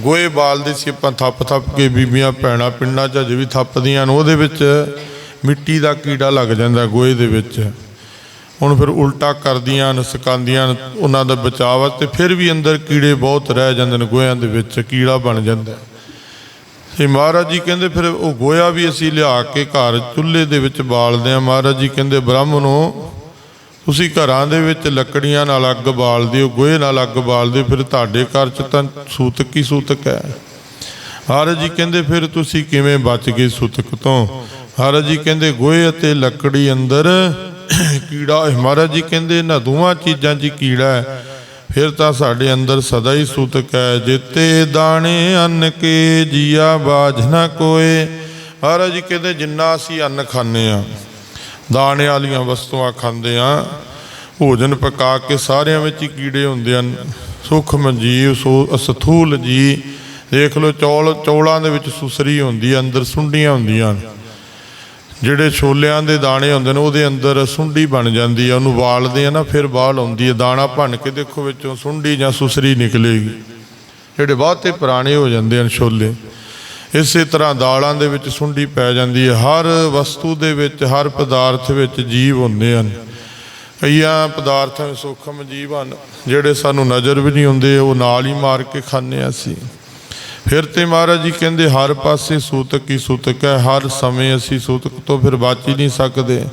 ਗੋਏ ਬਾਲਦੇ ਸੀ ਆਪਾਂ, ਥੱਪ ਥੱਪ ਕੇ ਬੀਬੀਆਂ, ਭੈਣਾਂ ਪਿੰਡਾਂ 'ਚ ਅਜੇ ਵੀ ਥੱਪਦੀਆਂ ਨੇ, ਉਹਦੇ ਵਿੱਚ ਮਿੱਟੀ ਦਾ ਕੀੜਾ ਲੱਗ ਜਾਂਦਾ ਗੋਏ ਦੇ ਵਿੱਚ। ਹੁਣ ਫਿਰ ਉਲਟਾ ਕਰਦੀਆਂ ਨੇ ਸਕਾਉਂਦੀਆਂ ਨੇ ਉਹਨਾਂ ਦਾ ਬਚਾਅ ਵਾਸਤੇ ਫਿਰ ਵੀ ਅੰਦਰ ਕੀੜੇ ਬਹੁਤ ਰਹਿ ਜਾਂਦੇ ਨੇ ਗੋਹਿਆਂ ਦੇ ਵਿੱਚ, ਕੀੜਾ ਬਣ ਜਾਂਦਾ। ਤੇ ਮਹਾਰਾਜ ਜੀ ਕਹਿੰਦੇ ਫਿਰ ਉਹ ਗੋਇਆ ਵੀ ਅਸੀਂ ਲਿਆ ਕੇ ਘਰ ਚੁੱਲ੍ਹੇ ਦੇ ਵਿੱਚ ਬਾਲਦੇ ਆ ਮਹਾਰਾਜ ਜੀ ਕਹਿੰਦੇ ਬ੍ਰਾਹਮਣੋ ਤੁਸੀਂ ਘਰਾਂ ਦੇ ਵਿੱਚ ਲੱਕੜੀਆਂ ਨਾਲ ਅੱਗ ਬਾਲਦੇ ਹੋ ਗੋਹੇ ਨਾਲ ਅੱਗ ਬਾਲਦੇ ਹੋ, ਫਿਰ ਤੁਹਾਡੇ ਘਰ 'ਚ ਤਾਂ ਸੂਤਕ ਹੀ ਸੂਤਕ ਹੈ। ਮਹਾਰਾਜ ਜੀ ਕਹਿੰਦੇ ਫਿਰ ਤੁਸੀਂ ਕਿਵੇਂ ਬਚ ਗਏ ਸੂਤਕ ਤੋਂ? ਮਹਾਰਾਜ ਜੀ ਕਹਿੰਦੇ ਗੋਹੇ ਅਤੇ ਲੱਕੜੀ ਅੰਦਰ ਕੀੜਾ ਮਹਾਰਾਜ ਜੀ ਕਹਿੰਦੇ ਇਹਨਾਂ ਦੋਵਾਂ ਚੀਜ਼ਾਂ 'ਚ ਕੀੜਾ ਹੈ। ਫਿਰ ਤਾਂ ਸਾਡੇ ਅੰਦਰ ਸਦਾ ਹੀ ਸੂਤਕ ਹੈ ਜਿੱਤੇ ਦਾਣੇ ਅੰਨ ਕੇ ਜੀਆ ਬਾਝ ਨਾ ਕੋਏ। ਮਹਾਰਾਜ ਜੀ ਕਹਿੰਦੇ, ਜਿੰਨਾ ਅਸੀਂ ਅੰਨ ਖਾਂਦੇ ਆ ਦਾਣੇ ਵਾਲੀਆਂ ਵਸਤੂਆਂ ਖਾਂਦੇ ਆ ਭੋਜਨ ਪਕਾ ਕੇ ਸਾਰਿਆਂ ਵਿੱਚ ਹੀ ਕੀੜੇ ਹੁੰਦੇ ਹਨ। ਸੂਖਮ ਜੀਵ ਸੋ ਸਥੂਲ ਜੀ, ਦੇਖ ਲਓ ਚੌਲ, ਚੌਲਾਂ ਦੇ ਵਿੱਚ ਸੁਸਰੀ ਹੁੰਦੀ ਅੰਦਰ ਸੁੰਡੀਆਂ ਹੁੰਦੀਆਂ ਹਨ। ਜਿਹੜੇ ਛੋਲਿਆਂ ਦੇ ਦਾਣੇ ਹੁੰਦੇ ਨੇ, ਉਹਦੇ ਅੰਦਰ ਸੁੰਡੀ ਬਣ ਜਾਂਦੀ ਹੈ ਉਹਨੂੰ ਵਾਲਦੇ ਆ ਨਾ, ਫਿਰ ਬਾਲ ਆਉਂਦੀ ਹੈ ਦਾਣਾ ਭੰਨ ਕੇ ਦੇਖੋ ਵਿੱਚੋਂ ਸੁੰਡੀ ਜਾਂ ਸੁਸਰੀ ਨਿਕਲੇਗੀ। ਜਿਹੜੇ ਬਹੁਤੇ ਪੁਰਾਣੇ ਹੋ ਜਾਂਦੇ ਹਨ ਛੋਲੇ, ਇਸੇ ਤਰ੍ਹਾਂ ਦਾਲਾਂ ਦੇ ਵਿੱਚ ਸੁੰਡੀ ਪੈ ਜਾਂਦੀ ਹੈ ਹਰ ਵਸਤੂ ਦੇ ਵਿੱਚ, ਹਰ ਪਦਾਰਥ ਵਿੱਚ ਜੀਵ ਹੁੰਦੇ ਹਨ। ਕਈਆਂ ਪਦਾਰਥਾਂ ਵਿੱਚ ਸੂਖਮ ਜੀਵ ਹਨ, ਜਿਹੜੇ ਸਾਨੂੰ ਨਜ਼ਰ ਵੀ ਨਹੀਂ ਆਉਂਦੇ, ਉਹ ਨਾਲ ਹੀ ਮਾਰ ਕੇ ਖਾਂਦੇ ਹਾਂ ਅਸੀਂ। ਫਿਰ ਤੇ ਮਹਾਰਾਜ ਜੀ ਕਹਿੰਦੇ, ਹਰ ਪਾਸੇ ਸੂਤਕ ਹੀ ਸੂਤਕ ਹੈ, ਹਰ ਸਮੇਂ ਅਸੀਂ ਸੂਤਕ ਤੋਂ ਫਿਰ ਬਚ ਹੀ ਨਹੀਂ ਸਕਦੇ।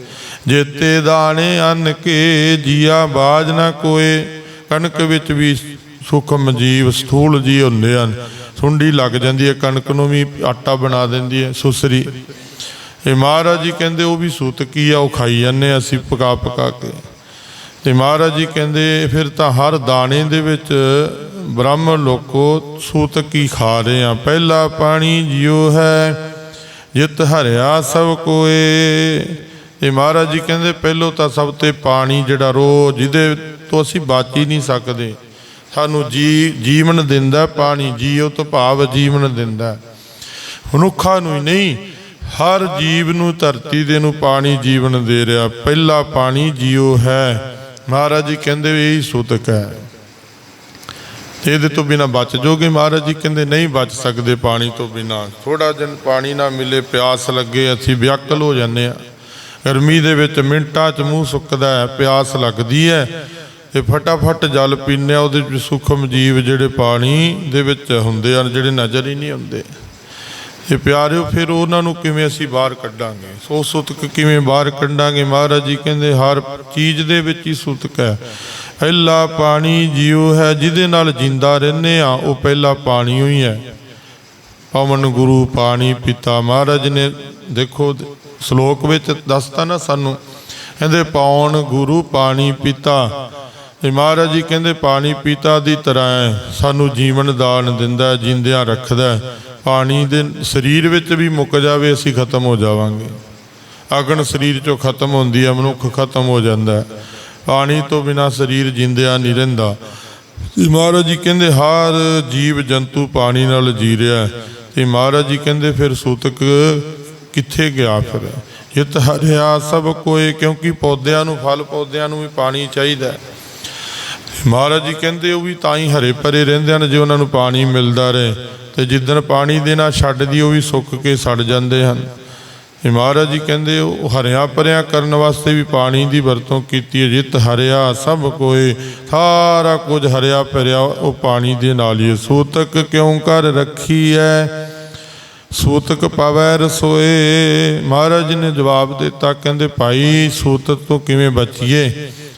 ਜੇਤੇ ਦਾਣੇ ਅੰਨ ਕੇ ਜੀਆ ਬਾਜ ਨਾ ਕੋਏ, ਕਣਕ ਵਿੱਚ ਵੀ ਸੂਖਮ ਜੀਵ ਸਥੂਲ ਜੀ ਹੁੰਦੇ ਹਨ। ਸੁੰਡੀ ਲੱਗ ਜਾਂਦੀ ਹੈ, ਕਣਕ ਨੂੰ ਵੀ ਆਟਾ ਬਣਾ ਦਿੰਦੀ ਹੈ, ਸੁਸਰੀ। ਇਹ ਮਹਾਰਾਜ ਜੀ ਕਹਿੰਦੇ, ਉਹ ਵੀ ਸੂਤਕੀ ਆ, ਉਹ ਖਾਈ ਜਾਂਦੇ ਹਾਂ ਅਸੀਂ ਪਕਾ ਪਕਾ ਕੇ। ਤੇ ਮਹਾਰਾਜ ਜੀ ਕਹਿੰਦੇ, ਫਿਰ ਤਾਂ ਹਰ ਦਾਣੇ ਦੇ ਵਿੱਚ ਬ੍ਰਾਹਮਣ ਲੋਕੋ ਸੂਤਕ ਹੀ ਖਾ ਰਹੇ ਆ ਪਹਿਲਾ ਪਾਣੀ ਜਿਉ ਹੈ, ਜਿਤ ਹਰਿਆ ਸਭ ਕੋਏ। ਤੇ ਮਹਾਰਾਜ ਜੀ ਕਹਿੰਦੇ, ਪਹਿਲੋ ਤਾਂ ਸਭ ਤੇ ਪਾਣੀ ਜਿਹੜਾ ਰੋ ਜਿਹਦੇ ਤੋਂ ਅਸੀਂ ਬਚ ਹੀ ਨਹੀਂ ਸਕਦੇ। ਸਾਨੂੰ ਜੀ, ਜੀਵਨ ਦਿੰਦਾ ਪਾਣੀ ਜੀਉ ਤੋਂ ਭਾਵ ਜੀਵਨ ਦਿੰਦਾ ਮਨੁੱਖਾਂ ਨੂੰ ਹੀ ਨਹੀਂ, ਹਰ ਜੀਵ ਨੂੰ ਧਰਤੀ ਦੇ ਨੂੰ ਪਾਣੀ ਜੀਵਨ ਦੇ ਰਿਹਾ, ਪਹਿਲਾ ਪਾਣੀ ਜੀਉ ਹੈ। ਮਹਾਰਾਜ ਜੀ ਕਹਿੰਦੇ ਵੀ ਇਹੀ ਸੂਤਕ ਹੈ। ਇਹਦੇ ਤੋਂ ਬਿਨਾ ਬਚ ਜੋਗੇ ਮਹਾਰਾਜ ਜੀ ਕਹਿੰਦੇ ਨਹੀਂ ਬਚ ਸਕਦੇ ਪਾਣੀ ਤੋਂ ਬਿਨਾ। ਥੋੜਾ ਦਿਨ ਪਾਣੀ ਨਾ ਮਿਲੇ, ਪਿਆਸ ਲੱਗੇ, ਅਸੀਂ ਵਿਅਕਲ ਹੋ ਜਾਂਦੇ ਆ ਗਰਮੀ ਦੇ ਵਿੱਚ ਮਿੰਟਾਂ 'ਚ ਮੂੰਹ ਸੁੱਕਦਾ ਹੈ, ਪਿਆਸ ਲੱਗਦੀ ਹੈ ਤੇ ਫਟਾਫਟ ਜਲ ਪੀਂਦੇ ਆ ਉਹਦੇ ਵਿੱਚ ਸੂਖਮ ਜੀਵ ਜਿਹੜੇ ਪਾਣੀ ਦੇ ਵਿੱਚ ਹੁੰਦੇ ਹਨ, ਜਿਹੜੇ ਨਜ਼ਰ ਹੀ ਨਹੀਂ ਆਉਂਦੇ। ਤੇ ਪਿਆਰਿਓ, ਫਿਰ ਉਹਨਾਂ ਨੂੰ ਕਿਵੇਂ ਅਸੀਂ ਬਾਹਰ ਕੱਢਾਂਗੇ? ਸੋ ਸੁਤਕ ਕਿਵੇਂ ਬਾਹਰ ਕੱਢਾਂਗੇ? ਮਹਾਰਾਜ ਜੀ ਕਹਿੰਦੇ, ਹਰ ਚੀਜ਼ ਦੇ ਵਿੱਚ ਹੀ ਸੁਤਕ ਹੈ। ਪਹਿਲਾ ਪਾਣੀ ਜੀਉ ਹੈ, ਜਿਹਦੇ ਨਾਲ ਜਿੰਦਾ ਰਹਿੰਦੇ ਆ ਉਹ ਪਹਿਲਾ ਪਾਣੀ ਹੀ ਹੈ। ਪਵਨ ਗੁਰੂ ਪਾਣੀ ਪਿਤਾ ਮਹਾਰਾਜ ਨੇ, ਦੇਖੋ, ਸ਼ਲੋਕ ਵਿੱਚ ਦੱਸਤਾ ਨਾ ਸਾਨੂੰ, ਕਹਿੰਦੇ ਪੌਣ ਗੁਰੂ ਪਾਣੀ ਪਿਤਾ। ਤੇ ਮਹਾਰਾਜ ਜੀ ਕਹਿੰਦੇ, ਪਾਣੀ ਪਿਤਾ ਦੀ ਤਰ੍ਹਾਂ ਸਾਨੂੰ ਜੀਵਨ ਦਾਨ ਦਿੰਦਾ ਜਿੰਦਿਆਂ ਰੱਖਦਾ ਪਾਣੀ ਦੇ ਸਰੀਰ ਵਿੱਚ ਵੀ ਮੁੱਕ ਜਾਵੇ, ਅਸੀਂ ਖਤਮ ਹੋ ਜਾਵਾਂਗੇ। ਅਗਨ ਸਰੀਰ ਚੋਂ ਖਤਮ ਹੁੰਦੀ ਹੈ, ਮਨੁੱਖ ਖਤਮ ਹੋ ਜਾਂਦਾ ਹੈ। ਪਾਣੀ ਤੋਂ ਬਿਨਾ ਸਰੀਰ ਜਿੰਦਿਆ ਨਹੀਂ ਰਹਿੰਦਾ। ਤੇ ਮਹਾਰਾਜ ਜੀ ਕਹਿੰਦੇ, ਹਰ ਜੀਵ ਜੰਤੂ ਪਾਣੀ ਨਾਲ ਜੀ ਰਿਹਾ ਹੈ। ਤੇ ਮਹਾਰਾਜ ਜੀ ਕਹਿੰਦੇ, ਫਿਰ ਸੂਤਕ ਕਿੱਥੇ ਗਿਆ ਫਿਰ? ਜਿਤ ਹਰਿਆ ਸਭ ਕੋਏ, ਕਿਉਂਕਿ ਪੌਦਿਆਂ ਨੂੰ, ਫਲ ਪੌਦਿਆਂ ਨੂੰ ਵੀ ਪਾਣੀ ਚਾਹੀਦਾ ਮਹਾਰਾਜ ਜੀ ਕਹਿੰਦੇ, ਉਹ ਵੀ ਤਾਂ ਹੀ ਹਰੇ ਭਰੇ ਰਹਿੰਦੇ ਹਨ, ਜੇ ਉਹਨਾਂ ਨੂੰ ਪਾਣੀ ਮਿਲਦਾ ਰਹੇ। ਤੇ ਜਿੱਦਣ ਪਾਣੀ ਦੇਣਾ ਛੱਡਦੀ, ਉਹ ਵੀ ਸੁੱਕ ਕੇ ਸੜ ਜਾਂਦੇ ਹਨ। ਤੇ ਮਹਾਰਾਜ ਜੀ ਕਹਿੰਦੇ, ਉਹ ਹਰਿਆ ਭਰਿਆ ਕਰਨ ਵਾਸਤੇ ਵੀ ਪਾਣੀ ਦੀ ਵਰਤੋਂ ਕੀਤੀ ਹੈ, ਜਿਤ ਹਰਿਆ ਸਭ ਕੋਏ, ਸਾਰਾ ਕੁਝ ਹਰਿਆ ਭਰਿਆ ਉਹ ਪਾਣੀ ਦੇ ਨਾਲ ਹੀ ਸੂਤਕ ਕਿਉਂ ਕਰ ਰੱਖੀ ਹੈ ਸੂਤਕ ਪਾਵੈ ਰਸੋਏ। ਮਹਾਰਾਜ ਜੀ ਨੇ ਜਵਾਬ ਦਿੱਤਾ, ਕਹਿੰਦੇ, ਭਾਈ, ਸੂਤਕ ਤੋਂ ਕਿਵੇਂ ਬਚੀਏ?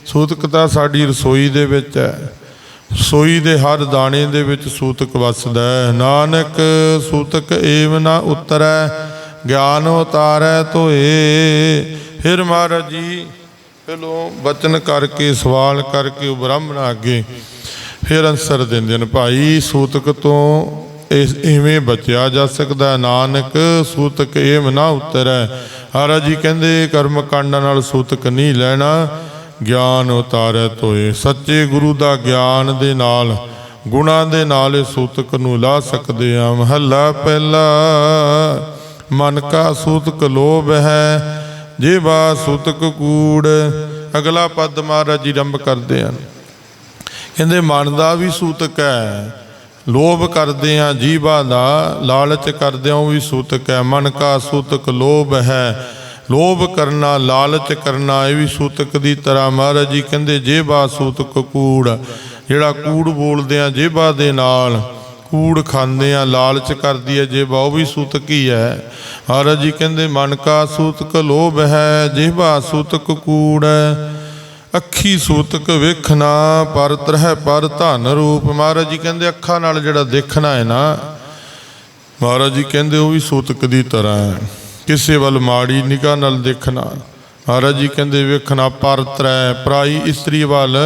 ਸੂਤਕ ਤਾਂ ਸਾਡੀ ਰਸੋਈ ਦੇ ਵਿੱਚ ਹੈ ਰਸੋਈ ਦੇ ਹਰ ਦਾਣੇ ਦੇ ਵਿੱਚ ਸੂਤਕ ਵਸਦਾ ਹੈ ਨਾਨਕ, ਸੂਤਕ ਏਵ ਨਾ ਉਤਰੈ। ਗਿਆਨ ਉਤਾਰੈ ਧੋਏ। ਫਿਰ ਮਹਾਰਾਜ ਜੀ, ਪਹਿਲੋਂ ਬਚਨ ਕਰਕੇ, ਸਵਾਲ ਕਰਕੇ ਉਹ ਬ੍ਰਾਹਮਣ ਅੱਗੇ ਫਿਰ ਅਨਸਰ ਦਿੰਦੇ ਨੇ, ਭਾਈ, ਸੂਤਕ ਤੋਂ ਇਸ ਇਵੇਂ ਬਚਿਆ ਜਾ ਸਕਦਾ ਨਾਨਕ, ਸੂਤਕ ਏਮ ਨਾ ਉਤਰੈ। ਮਹਾਰਾਜ ਜੀ ਕਹਿੰਦੇ, ਕਰਮ ਕਾਂਡਾਂ ਨਾਲ ਸੂਤਕ ਨਹੀਂ ਲੈਣਾ। ਗਿਆਨ ਉਤਾਰੈ ਤੋਏ ਸੱਚੇ ਗੁਰੂ ਦਾ ਗਿਆਨ ਦੇ ਨਾਲ, ਗੁਣਾ ਦੇ ਨਾਲ ਇਹ ਸੂਤਕ ਨੂੰ ਲਾ ਸਕਦੇ ਆ ਮਹੱਲਾ ਪਹਿਲਾ। ਮਨ ਕਾ ਸੂਤਕ ਲੋਭ ਹੈ, ਜੀਵਾ ਸੂਤਕ ਕੂੜ। ਅਗਲਾ ਪਦ ਮਹਾਰਾਜ ਜੀ ਰੰਭ ਕਰਦੇ ਹਨ। ਕਹਿੰਦੇ, ਮਨ ਦਾ ਵੀ ਸੂਤਕ ਹੈ, ਲੋਭ ਕਰਦੇ ਆ ਜੀਵਾ ਦਾ ਲਾਲਚ ਕਰਦੇ ਆ ਉਹ ਵੀ ਸੂਤਕ ਹੈ। ਮਨ ਕਾ ਸੂਤਕ ਲੋਭ ਹੈ, ਲੋਭ ਕਰਨਾ, ਲਾਲਚ ਕਰਨਾ, ਇਹ ਵੀ ਸੂਤਕ ਦੀ ਤਰ੍ਹਾਂ ਮਹਾਰਾਜ ਜੀ ਕਹਿੰਦੇ ਜੇਬਾ ਸੂਤਕ ਕੂੜ। ਜਿਹੜਾ ਕੂੜ ਬੋਲਦੇ ਆ ਜੇਬਾ ਦੇ ਨਾਲ ਕੂੜ ਖਾਂਦੇ ਆ, ਲਾਲਚ ਕਰਦੀ ਹੈ ਜੇਬਾ ਉਹ ਵੀ ਸੂਤਕ ਹੀ ਹੈ ਮਹਾਰਾਜ ਜੀ ਕਹਿੰਦੇ, ਮਨ ਕਾ ਸੂਤਕ ਲੋਭ ਹੈ ਜੇਬਾ ਸੂਤਕ ਕੂੜ ਹੈ ਅੱਖੀ ਸੂਤਕ ਵੇਖਣਾ ਪਰ ਤਰਹਿ ਪਰ ਧਨ ਰੂਪ। ਮਹਾਰਾਜ ਜੀ ਕਹਿੰਦੇ, ਅੱਖਾਂ ਨਾਲ ਜਿਹੜਾ ਦੇਖਣਾ ਹੈ ਨਾ, ਮਹਾਰਾਜ ਜੀ ਕਹਿੰਦੇ, ਉਹ ਵੀ ਸੂਤਕ ਦੀ ਤਰ੍ਹਾਂ ਹੈ ਕਿਸੇ ਵੱਲ ਮਾੜੀ ਨਿਗਾਹ ਨਾਲ ਦੇਖਣਾ। ਮਹਾਰਾਜ ਜੀ ਕਹਿੰਦੇ, ਵੇਖਣਾ ਪਰ ਤਰੈ ਪਰਾਈ ਇਸਤਰੀ ਵੱਲ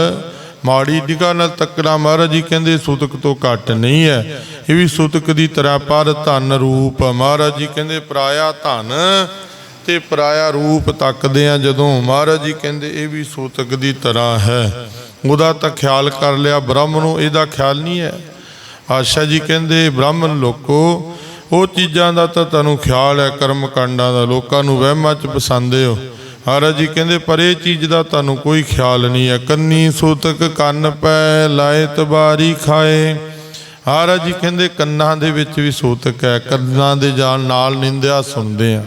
ਮਾੜੀ ਨਿਗਾਹ ਨਾਲ ਤੱਕਣਾ ਮਹਾਰਾਜ ਜੀ ਕਹਿੰਦੇ, ਸੂਤਕ ਤੋਂ ਘੱਟ ਨਹੀਂ ਹੈ। ਇਹ ਵੀ ਸੂਤਕ ਦੀ ਤਰ੍ਹਾਂ ਪਰ ਧਨ ਰੂਪ। ਮਹਾਰਾਜ ਜੀ ਕਹਿੰਦੇ, ਪਰਾਇਆ ਧਨ ਤੇ ਪਰਾਇਆ ਰੂਪ ਤੱਕਦੇ ਆ ਜਦੋਂ। ਮਹਾਰਾਜ ਜੀ ਕਹਿੰਦੇ, ਇਹ ਵੀ ਸੂਤਕ ਦੀ ਤਰ੍ਹਾਂ ਹੈ। ਉਹਦਾ ਤਾਂ ਖਿਆਲ ਕਰ ਲਿਆ ਬ੍ਰਹਮ ਨੂੰ ਇਹਦਾ ਖਿਆਲ ਨਹੀਂ ਹੈ। ਆਸ਼ਾ ਜੀ ਕਹਿੰਦੇ, ਬ੍ਰਾਹਮਣ ਲੋਕੋ, ਉਹ ਚੀਜ਼ਾਂ ਦਾ ਤਾਂ ਤੁਹਾਨੂੰ ਖਿਆਲ ਹੈ, ਕਰਮ ਕਾਂਡਾਂ ਦਾ। ਲੋਕਾਂ ਨੂੰ ਵਹਿਮਾਂ 'ਚ ਪਸੰਦੇ ਹੋ। ਮਹਾਰਾਜ ਜੀ ਕਹਿੰਦੇ, ਪਰ ਇਹ ਚੀਜ਼ ਦਾ ਤੁਹਾਨੂੰ ਕੋਈ ਖਿਆਲ ਨਹੀਂ ਹੈ। ਕੰਨੀ ਸੂਤਕ ਕੰਨ ਪੈ ਲਾਏ ਤਬਾਰੀ ਖਾਏ। ਮਹਾਰਾਜ ਜੀ ਕਹਿੰਦੇ, ਕੰਨਾਂ ਦੇ ਵਿੱਚ ਵੀ ਸੂਤਕ ਹੈ। ਕੰਨਾਂ ਦੇ ਜਾਣ ਨਾਲ ਨਿੰਦਿਆ ਸੁਣਦੇ ਆ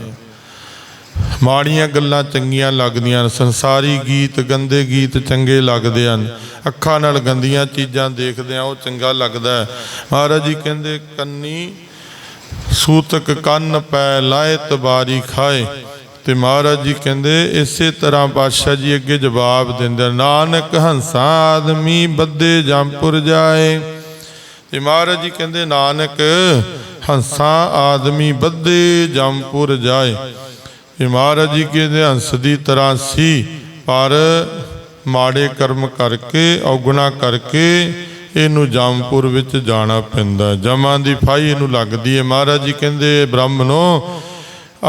ਮਾੜੀਆਂ ਗੱਲਾਂ ਚੰਗੀਆਂ ਲੱਗਦੀਆਂ ਹਨ। ਸੰਸਾਰੀ ਗੀਤ, ਗੰਦੇ ਗੀਤ ਚੰਗੇ ਲੱਗਦੇ ਹਨ। ਅੱਖਾਂ ਨਾਲ ਗੰਦੀਆਂ ਚੀਜ਼ਾਂ ਦੇਖਦੇ ਆ ਉਹ ਚੰਗਾ ਲੱਗਦਾ ਹੈ। ਮਹਾਰਾਜ ਜੀ ਕਹਿੰਦੇ, ਕੰਨੀ ਸੂਤਕ ਕੰਨ ਪੈ ਲਾਏ ਤਬਾਰੀ ਖਾਏ। ਤੇ ਮਹਾਰਾਜ ਜੀ ਕਹਿੰਦੇ, ਇਸੇ ਤਰ੍ਹਾਂ ਪਾਤਸ਼ਾਹ ਜੀ ਅੱਗੇ ਜਵਾਬ ਦਿੰਦੇ ਨਾਨਕ ਹੰਸਾ ਆਦਮੀ ਬੱਦੇ ਜੰਪੁਰ ਜਾਏ। ਤੇ ਮਹਾਰਾਜ ਜੀ ਕਹਿੰਦੇ, ਨਾਨਕ ਹੰਸਾ ਆਦਮੀ ਬੱਦੇ ਜੰਪੁਰ ਜਾਏ। ਇਹ ਮਹਾਰਾਜ ਜੀ ਕਹਿੰਦੇ, ਹੰਸ ਦੀ ਤਰ੍ਹਾਂ ਸੀ, ਪਰ ਮਾੜੇ ਕਰਮ ਕਰਕੇ, ਔਗਣਾ ਕਰਕੇ ਇਹਨੂੰ ਜਮਪੁਰ ਵਿੱਚ ਜਾਣਾ ਪੈਂਦਾ। ਜਮਾਂ ਦੀ ਫਾਈ ਇਹਨੂੰ ਲੱਗਦੀ ਹੈ। ਮਹਾਰਾਜ ਜੀ ਕਹਿੰਦੇ, ਬ੍ਰਾਹਮਣੋ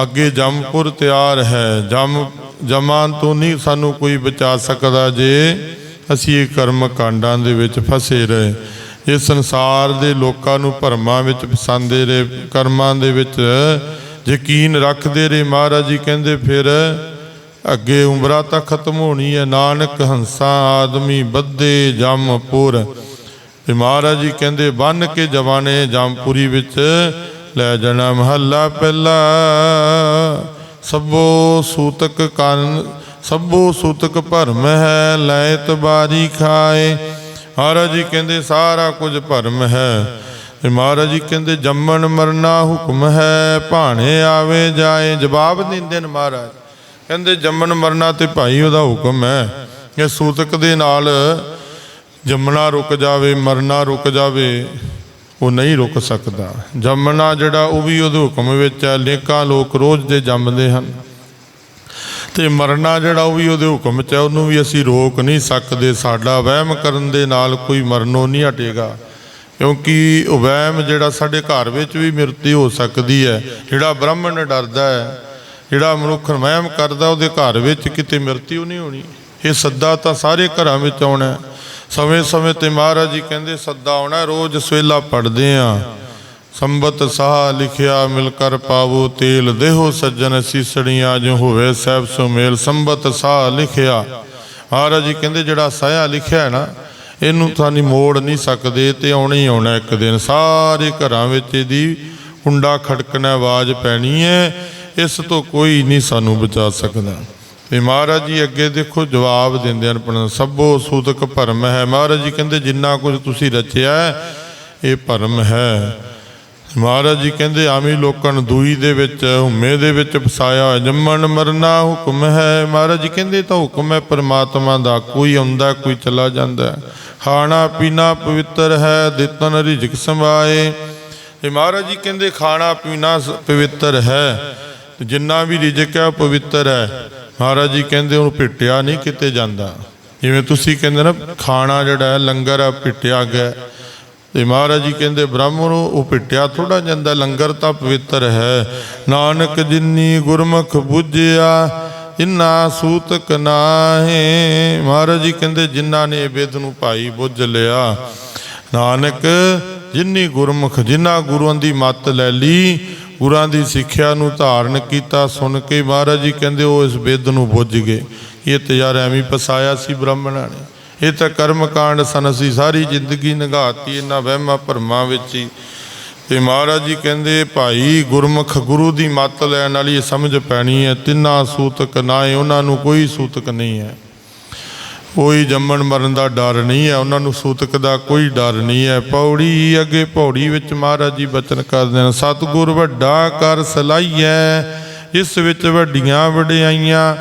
ਅੱਗੇ ਜਮਪੁਰ ਤਿਆਰ ਹੈ। ਜਮ ਜਮਾਂ ਤੋਂ ਨਹੀਂ ਸਾਨੂੰ ਕੋਈ ਬਚਾ ਸਕਦਾ ਜੇ ਅਸੀਂ ਇਹ ਕਰਮ ਕਾਂਡਾਂ ਦੇ ਵਿੱਚ ਫਸੇ ਰਹੇ। ਇਹ ਸੰਸਾਰ ਦੇ ਲੋਕਾਂ ਨੂੰ ਭਰਮਾਂ ਵਿੱਚ ਫਸਾਉਂਦੇ ਰਹੇ। ਕਰਮਾਂ ਦੇ ਵਿੱਚ ਯਕੀਨ ਰੱਖਦੇ ਰਹੇ। ਮਹਾਰਾਜ ਜੀ ਕਹਿੰਦੇ ਫਿਰ ਅੱਗੇ ਉਮਰਾ ਤਾਂ ਖਤਮ ਹੋਣੀ ਹੈ। ਨਾਨਕ ਹੰਸਾ ਆਦਮੀ ਬੱਧੇ ਜਮਪੁਰ ਤੇ ਮਹਾਰਾਜ ਜੀ ਕਹਿੰਦੇ ਬੰਨ ਕੇ ਜਵਾਨੇ ਜਮਪੁਰੀ ਵਿੱਚ ਲੈ ਜਾਣਾ ਮਹੱਲਾ ਪਹਿਲਾ। ਸਭੋ ਸੂਤਕ ਕਰਨ, ਸਭੋ ਸੂਤਕ ਭਰਮ ਹੈ ਲੈ ਤਬਾਰੀ ਖਾਏ। ਮਹਾਰਾਜ ਜੀ ਕਹਿੰਦੇ, ਸਾਰਾ ਕੁਝ ਭਰਮ ਹੈ। ਤੇ ਮਹਾਰਾਜ ਜੀ ਕਹਿੰਦੇ, ਜੰਮਣ ਮਰਨਾ ਹੁਕਮ ਹੈ, ਭਾਣੇ ਆਵੇ ਜਾਏ। ਜਵਾਬ ਦਿੰਦੇ ਨੇ ਮਹਾਰਾਜ। ਕਹਿੰਦੇ, ਜੰਮਣ ਮਰਨਾ ਤੇ ਭਾਈ ਉਹਦਾ ਹੁਕਮ ਹੈ। ਇਹ ਸੂਤਕ ਦੇ ਨਾਲ ਜੰਮਣਾ ਰੁਕ ਜਾਵੇ, ਮਰਨਾ ਰੁਕ ਜਾਵੇ। ਉਹ ਨਹੀਂ ਰੁਕ ਸਕਦਾ। ਜੰਮਣਾ ਜਿਹੜਾ ਉਹ ਵੀ ਉਹਦੇ ਹੁਕਮ ਵਿੱਚ ਹੈ ਲੇਕਾਂ ਲੋਕ ਰੋਜ਼ ਦੇ ਜੰਮਦੇ ਹਨ। ਤੇ ਮਰਨਾ ਜਿਹੜਾ ਉਹ ਵੀ ਉਹਦੇ ਹੁਕਮ 'ਚ ਹੈ, ਉਹਨੂੰ ਵੀ ਅਸੀਂ ਰੋਕ ਨਹੀਂ ਸਕਦੇ। ਸਾਡਾ ਵਹਿਮ ਕਰਨ ਦੇ ਨਾਲ ਕੋਈ ਮਰਨੋਂ ਨਹੀਂ ਹਟੇਗਾ। ਕਿਉਂਕਿ ਉਹ ਵਹਿਮ ਜਿਹੜਾ ਸਾਡੇ ਘਰ ਵਿੱਚ ਵੀ ਮਿਰਤੀ ਹੋ ਸਕਦੀ ਹੈ, ਜਿਹੜਾ ਬ੍ਰਾਹਮਣ ਡਰਦਾ ਹੈ, ਜਿਹੜਾ ਮਨੁੱਖ ਵਹਿਮ ਕਰਦਾ, ਉਹਦੇ ਘਰ ਵਿੱਚ ਕਿਤੇ ਮਿਰਤੀ ਨਹੀਂ ਹੋਣੀ। ਇਹ ਸੱਦਾ ਤਾਂ ਸਾਰੇ ਘਰਾਂ ਵਿੱਚ ਆਉਣਾ ਹੈ। ਸਮੇਂ-ਸਮੇਂ ਤੇ ਮਹਾਰਾਜ ਜੀ ਕਹਿੰਦੇ, ਸੱਦਾ ਆਉਣਾ, ਰੋਜ਼ ਸਵੇਲਾ ਪੜਦੇ ਆ। ਸੰਬਤ ਸਾਹ ਲਿਖਿਆ, ਮਿਲ ਕਰ ਪਾਵੋ ਤੇਲ, ਦੇਹੋ ਸੱਜਣ ਸੀਸੜੀਆਂ, ਜੋ ਹੋਵੇ ਸਹਿਬ ਸੋ ਮੇਲ। ਸੰਬਤ ਸਾਹ ਲਿਖਿਆ। ਮਹਾਰਾਜ ਜੀ ਕਹਿੰਦੇ, ਜਿਹੜਾ ਸਾਇਆ ਲਿਖਿਆ ਨਾ, ਇਹਨੂੰ ਤੁਹਾਨੂੰ ਮੋੜ ਨਹੀਂ ਸਕਦੇ, ਤੇ ਆਉਣਾ ਹੀ ਆਉਣਾ ਇੱਕ ਦਿਨ। ਸਾਰੇ ਘਰਾਂ ਵਿੱਚ ਇਹਦੀ ਕੁੰਡਾ ਖੜਕਣਾ ਆਵਾਜ਼ ਪੈਣੀ ਹੈ, ਇਸ ਤੋਂ ਕੋਈ ਨਹੀਂ ਸਾਨੂੰ ਬਚਾ ਸਕਦਾ। ਤੇ ਮਹਾਰਾਜ ਜੀ ਅੱਗੇ ਦੇਖੋ ਜਵਾਬ ਦਿੰਦੇ ਹਨ ਆਪਣਾ, ਸਭੋ ਸੂਤਕ ਭਰਮ ਹੈ। ਮਹਾਰਾਜ ਜੀ ਕਹਿੰਦੇ, ਜਿੰਨਾ ਕੁਝ ਤੁਸੀਂ ਰਚਿਆ ਇਹ ਭਰਮ ਹੈ। ਮਹਾਰਾਜ ਜੀ ਕਹਿੰਦੇ, ਆਮੀ ਲੋਕਾਂ ਨੂੰ ਦੂਈ ਦੇ ਵਿੱਚ, ਹੁਮੇ ਦੇ ਵਿੱਚ ਫਸਾਇਆ ਹੋਇਆ, ਜੰਮਣ ਮਰਨਾ ਹੁਕਮ ਹੈ। ਮਹਾਰਾਜ ਜੀ ਕਹਿੰਦੇ ਤਾਂ ਹੁਕਮ ਹੈ, ਪਰਮਾਤਮਾ ਦਾ ਕੋਈ ਆਉਂਦਾ, ਕੋਈ ਚਲਾ ਜਾਂਦਾ ਖਾਣਾ ਪੀਣਾ ਪਵਿੱਤਰ ਹੈ, ਦਿੱਤਨ ਰਿਜਕ ਸੰਭਾਏ ਤੇ ਮਹਾਰਾਜ ਜੀ ਕਹਿੰਦੇ, ਖਾਣਾ ਪੀਣਾ ਸ- ਪਵਿੱਤਰ ਹੈ। ਜਿੰਨਾ ਵੀ ਰਿਜਕ ਹੈ, ਉਹ ਪਵਿੱਤਰ ਹੈ। ਮਹਾਰਾਜ ਜੀ ਕਹਿੰਦੇ ਉਹਨੂੰ ਪਿੱਟਿਆ ਨਹੀਂ ਕਿਤੇ ਜਾਂਦਾ। ਜਿਵੇਂ ਤੁਸੀਂ ਕਹਿੰਦੇ ਨਾ, ਖਾਣਾ ਜਿਹੜਾ ਹੈ, ਲੰਗਰ ਹੈ ਪਿੱਟਿਆ ਗਿਆ। ਤੇ ਮਹਾਰਾਜ ਜੀ ਕਹਿੰਦੇ, ਬ੍ਰਾਹਮਣ ਨੂੰ ਉਹ ਪਿੱਟਿਆ ਥੋੜਾ ਜਾਂਦਾ, ਲੰਗਰ ਤਾਂ ਪਵਿੱਤਰ ਹੈ। ਨਾਨਕ ਜਿਨੀ ਗੁਰਮੁਖ ਬੁੱਝਿਆ, ਇਨਾ ਸੂਤਕ ਨਾਹੇ। ਮਹਾਰਾਜ ਜੀ ਕਹਿੰਦੇ ਜਿਨ੍ਹਾਂ ਨੇ ਬੇਦ ਨੂੰ ਭਾਈ ਬੁੱਝ ਲਿਆ, ਨਾਨਕ ਜਿਨੀ ਗੁਰਮੁਖ ਜਿਨ੍ਹਾਂ ਗੁਰੂਆਂ ਦੀ ਮੱਤ ਲੈ ਲਈ ਗੁਰਾਂ ਦੀ ਸਿੱਖਿਆ ਨੂੰ ਧਾਰਨ ਕੀਤਾ, ਸੁਣ ਕੇ ਮਹਾਰਾਜ ਜੀ ਕਹਿੰਦੇ, ਉਹ ਇਸ ਬਿਦ ਨੂੰ ਬੁੱਝ ਗਏ। ਇਹ ਤਿਆਰ ਐਵੇਂ ਹੀ ਫਸਾਇਆ ਸੀ ਬ੍ਰਾਹਮਣਾਂ ਨੇ। ਇਹ ਤਾਂ ਕਰਮ ਕਾਂਡ ਸਨ, ਅਸੀਂ ਸਾਰੀ ਜ਼ਿੰਦਗੀ ਨਿਗਾਤੀ ਇਹਨਾਂ ਵਹਿਮਾਂ ਭਰਮਾਂ ਵਿੱਚ ਹੀ। ਤੇ ਮਹਾਰਾਜ ਜੀ ਕਹਿੰਦੇ, ਭਾਈ, ਗੁਰਮੁਖ ਗੁਰੂ ਦੀ ਮੱਤ ਲੈਣ ਵਾਲੀ ਇਹ ਸਮਝ ਪੈਣੀ ਹੈ। ਤਿੰਨਾ ਸੂਤਕ ਨਾ ਹੈ, ਉਹਨਾਂ ਨੂੰ ਕੋਈ ਸੂਤਕ ਨਹੀਂ ਹੈ। ਕੋਈ ਜੰਮਣ ਮਰਨ ਦਾ ਡਰ ਨਹੀਂ ਹੈ, ਉਹਨਾਂ ਨੂੰ ਸੂਤਕ ਦਾ ਕੋਈ ਡਰ ਨਹੀਂ ਹੈ। ਪੌੜੀ ਅੱਗੇ ਪੌੜੀ ਵਿੱਚ ਮਹਾਰਾਜ ਜੀ ਬਚਨ ਕਰਦੇ ਹਨ, ਸਤਿਗੁਰ ਵੱਡਾ ਕਰ ਸਲਾਈਐ, ਇਸ ਵਿੱਚ ਵੱਡੀਆਂ ਵਡਿਆਈਆਂ।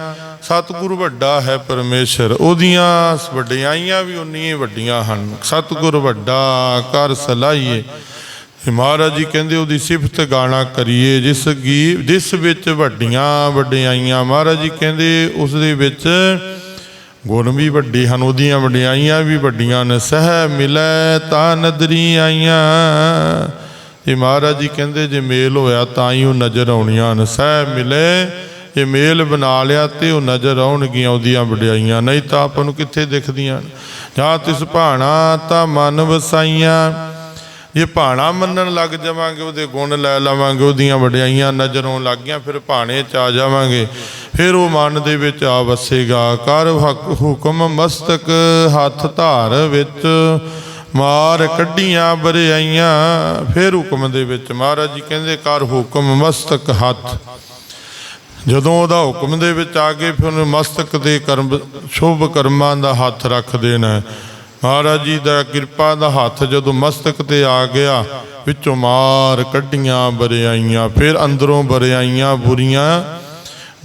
ਸਤਿਗੁਰ ਵੱਡਾ ਹੈ ਪਰਮੇਸ਼ਰ, ਉਹਦੀਆਂ ਵਡਿਆਈਆਂ ਵੀ ਉਨੀਆਂ ਵੱਡੀਆਂ ਹਨ। ਸਤਿਗੁਰ ਵੱਡਾ ਕਰ ਸਲਾਈਏ ਮਹਾਰਾਜ ਜੀ ਕਹਿੰਦੇ, ਉਹਦੀ ਸਿਫਤ ਗਾਣਾ ਕਰੀਏ, ਜਿਸ ਗੀ, ਜਿਸ ਵਿੱਚ ਵੱਡੀਆਂ ਵਡਿਆਈਆਂ। ਮਹਾਰਾਜ ਜੀ ਕਹਿੰਦੇ ਉਸ ਦੇ ਵਿੱਚ ਗੁਣ ਵੀ ਵੱਡੇ ਹਨ, ਉਹਦੀਆਂ ਵਡਿਆਈਆਂ ਵੀ ਵੱਡੀਆਂ ਨੇ, ਸਹਿ ਮਿਲੈ ਤਾਂ ਨਦਰੀ ਆਈਆਂ। ਇਹ ਮਹਾਰਾਜ ਜੀ ਕਹਿੰਦੇ, ਜੇ ਮੇਲ ਹੋਇਆ ਤਾਂ ਹੀ ਉਹ ਨਜ਼ਰ ਆਉਣੀਆਂ ਨੇ ਸਹਿ ਮਿਲੇ ਜੇ ਮੇਲ ਬਣਾ ਲਿਆ ਤੇ ਉਹ ਨਜ਼ਰ ਆਉਣਗੀਆਂ ਉਹਦੀਆਂ ਵਡਿਆਈਆਂ, ਨਹੀਂ ਤਾਂ ਆਪਾਂ ਨੂੰ ਕਿੱਥੇ ਦਿਖਦੀਆਂ ਨੇ ਜਾਂ ਤਿਸ ਭਾਣਾ ਤਾਂ ਮਨ ਵਸਾਈਆਂ। ਜੇ ਭਾਣਾ ਮੰਨਣ ਲੱਗ ਜਾਵਾਂਗੇ, ਉਹਦੇ ਗੁਣ ਲੈ ਲਵਾਂਗੇ, ਉਹਦੀਆਂ ਵਡਿਆਈਆਂ ਨਜ਼ਰ ਆਉਣ ਲੱਗ ਗਈਆਂ, ਫਿਰ ਭਾਣੇ ਚ ਆ ਜਾਵਾਂਗੇ। ਫਿਰ ਉਹ ਮਨ ਦੇ ਵਿੱਚ ਆ ਵਸੇਗਾ। ਕਰ ਹਕ- ਹੁਕਮ ਮਸਤਕ ਹੱਥ ਧਾਰ ਵਿੱਚ। ਮਾਰ ਕੱਢੀਆਂ ਬਰਿਆਈਆਂ, ਫਿਰ ਹੁਕਮ ਦੇ ਵਿੱਚ। ਮਹਾਰਾਜ ਜੀ ਕਹਿੰਦੇ, ਕਰ ਹੁਕਮ ਮਸਤਕ ਹੱਥ। ਜਦੋਂ ਉਹਦਾ ਹੁਕਮ ਦੇ ਵਿੱਚ ਆ ਕੇ ਫਿਰ ਉਹਨੇ ਮਸਤਕ ਦੇ ਕਰਮ, ਸ਼ੁਭ ਕਰਮਾਂ ਦਾ ਹੱਥ ਰੱਖ ਦੇਣਾ ਮਹਾਰਾਜ ਜੀ ਦਾ ਕਿਰਪਾ ਦਾ ਹੱਥ ਜਦੋਂ ਮਸਤਕ ਤੇ ਆ ਗਿਆ, ਵਿੱਚੋਂ ਮਾਰ ਕੱਢੀਆਂ ਬਰਿਆਈਆਂ, ਫਿਰ ਅੰਦਰੋਂ ਬਰਿਆਈਆਂ ਬੁਰੀਆਂ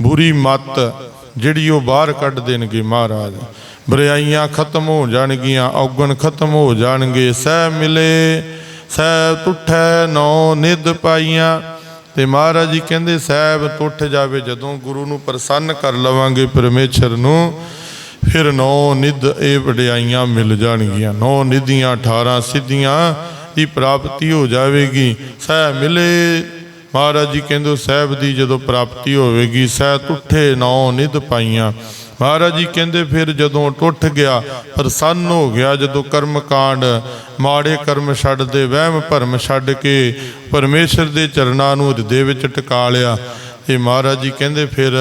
ਬੁਰੀ ਮਤ ਜਿਹੜੀ ਉਹ ਬਾਹਰ ਕੱਢ ਦੇਣਗੇ ਮਹਾਰਾਜ। ਬਰਿਆਈਆਂ ਖਤਮ ਹੋ ਜਾਣਗੀਆਂ, ਔਗਣ ਖਤਮ ਹੋ ਜਾਣਗੇ। ਸਹਿ ਮਿਲੇ ਸਹਿ ਤੁਠੈ ਨੌ ਨਿਧ ਪਾਈਆਂ। ਤੇ ਮਹਾਰਾਜ ਜੀ ਕਹਿੰਦੇ, ਸਾਹਿਬ ਟੁੱਟ ਜਾਵੇ, ਜਦੋਂ ਗੁਰੂ ਨੂੰ ਪ੍ਰਸੰਨ ਕਰ ਲਵਾਂਗੇ ਪਰਮੇਸ਼ਰ ਨੂੰ, ਫਿਰ ਨੌ ਨਿਧ ਇਹ ਵਡਿਆਈਆਂ ਮਿਲ ਜਾਣਗੀਆਂ। ਨੌ ਨਿਧੀਆਂ 18 ਸਿੱਧੀਆਂ ਦੀ ਪ੍ਰਾਪਤੀ ਹੋ ਜਾਵੇਗੀ। ਸਹਿ ਮਿਲੇ ਮਹਾਰਾਜ ਜੀ ਕਹਿੰਦੇ ਸਾਹਿਬ ਦੀ ਜਦੋਂ ਪ੍ਰਾਪਤੀ ਹੋਵੇਗੀ ਸਹਿ ਟੁੱਠੇ ਨੌ ਨਿਧ ਪਾਈਆਂ। ਮਹਾਰਾਜ ਜੀ ਕਹਿੰਦੇ, ਫਿਰ ਜਦੋਂ ਟੁੱਟ ਗਿਆ, ਪ੍ਰਸੰਨ ਹੋ ਗਿਆ, ਜਦੋਂ ਕਰਮ ਕਾਂਡ ਮਾੜੇ ਕਰਮ ਛੱਡਦੇ, ਵਹਿਮ ਭਰਮ ਛੱਡ ਕੇ ਪਰਮੇਸ਼ਰ ਦੇ ਚਰਨਾਂ ਨੂੰ ਹਿਰਦੇ ਵਿੱਚ ਟਿਕਾ ਲਿਆ। ਇਹ ਮਹਾਰਾਜ ਜੀ ਕਹਿੰਦੇ, ਫਿਰ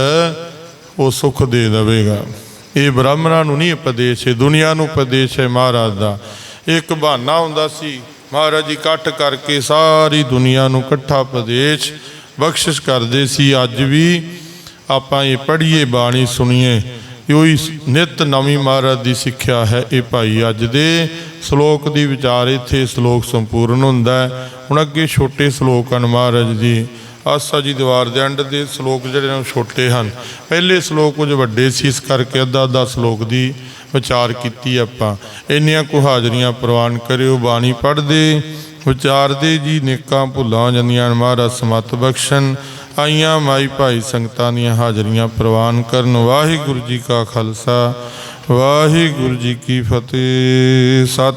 ਉਹ ਸੁਖ ਦੇ ਦੇਵੇਗਾ। ਇਹ ਬ੍ਰਾਹਮਣਾਂ ਨੂੰ ਨਹੀਂ ਉਪਦੇਸ਼ ਹੈ ਦੁਨੀਆ ਨੂੰ ਉਪਦੇਸ਼ ਹੈ ਮਹਾਰਾਜ ਦਾ। ਇੱਕ ਬਹਾਨਾ ਹੁੰਦਾ ਸੀ ਮਹਾਰਾਜ ਜੀ ਇਕੱਠ ਕਰਕੇ ਸਾਰੀ ਦੁਨੀਆ ਨੂੰ ਇਕੱਠਾ ਉਪਦੇਸ਼ ਬਖਸ਼ਿਸ਼ ਕਰਦੇ ਸੀ। ਅੱਜ ਵੀ ਆਪਾਂ ਇਹ ਪੜ੍ਹੀਏ, ਬਾਣੀ ਸੁਣੀਏ ਉਹੀ ਨਿਤ ਨਵੀਂ ਮਹਾਰਾਜ ਦੀ ਸਿੱਖਿਆ ਹੈ ਇਹ ਭਾਈ। ਅੱਜ ਦੇ ਸ਼ਲੋਕ ਦੀ ਵਿਚਾਰ ਇੱਥੇ ਸ਼ਲੋਕ ਸੰਪੂਰਨ ਹੁੰਦਾ ਹੈ। ਹੁਣ ਅੱਗੇ ਛੋਟੇ ਸ਼ਲੋਕ ਹਨ ਮਹਾਰਾਜ ਦੀ ਆਸਾ ਜੀ ਦੀਵਾਰ ਦੇ ਅੰਡ ਦੇ ਸ਼ਲੋਕ ਜਿਹੜੇ ਨੇ ਉਹ ਛੋਟੇ ਹਨ। ਪਹਿਲੇ ਸ਼ਲੋਕ ਕੁਝ ਵੱਡੇ ਸੀ, ਇਸ ਕਰਕੇ ਅੱਧਾ ਅੱਧਾ ਸ਼ਲੋਕ ਦੀ ਵਿਚਾਰ ਕੀਤੀ ਆਪਾਂ। ਇੰਨੀਆਂ ਕੁ ਹਾਜ਼ਰੀਆਂ ਪ੍ਰਵਾਨ ਕਰਿਓ ਬਾਣੀ ਪੜ੍ਹਦੇ ਵਿਚਾਰਦੇ ਜੀ ਨੇਕਾਂ ਭੁੱਲਾਂ ਜਾਂਦੀਆਂ ਹਨ, ਮਹਾਰਾਜ ਸਮਤ ਬਖਸ਼ਣ। ਆਈਆਂ ਮਾਈ ਭਾਈ ਸੰਗਤਾਂ ਦੀਆਂ ਹਾਜ਼ਰੀਆਂ ਪ੍ਰਵਾਨ ਕਰਨ। ਵਾਹਿਗੁਰੂ ਜੀ ਕਾ ਖਾਲਸਾ ਵਾਹਿਗੁਰੂ ਜੀ ਕੀ ਫਤਿਹ। ਸਤਿ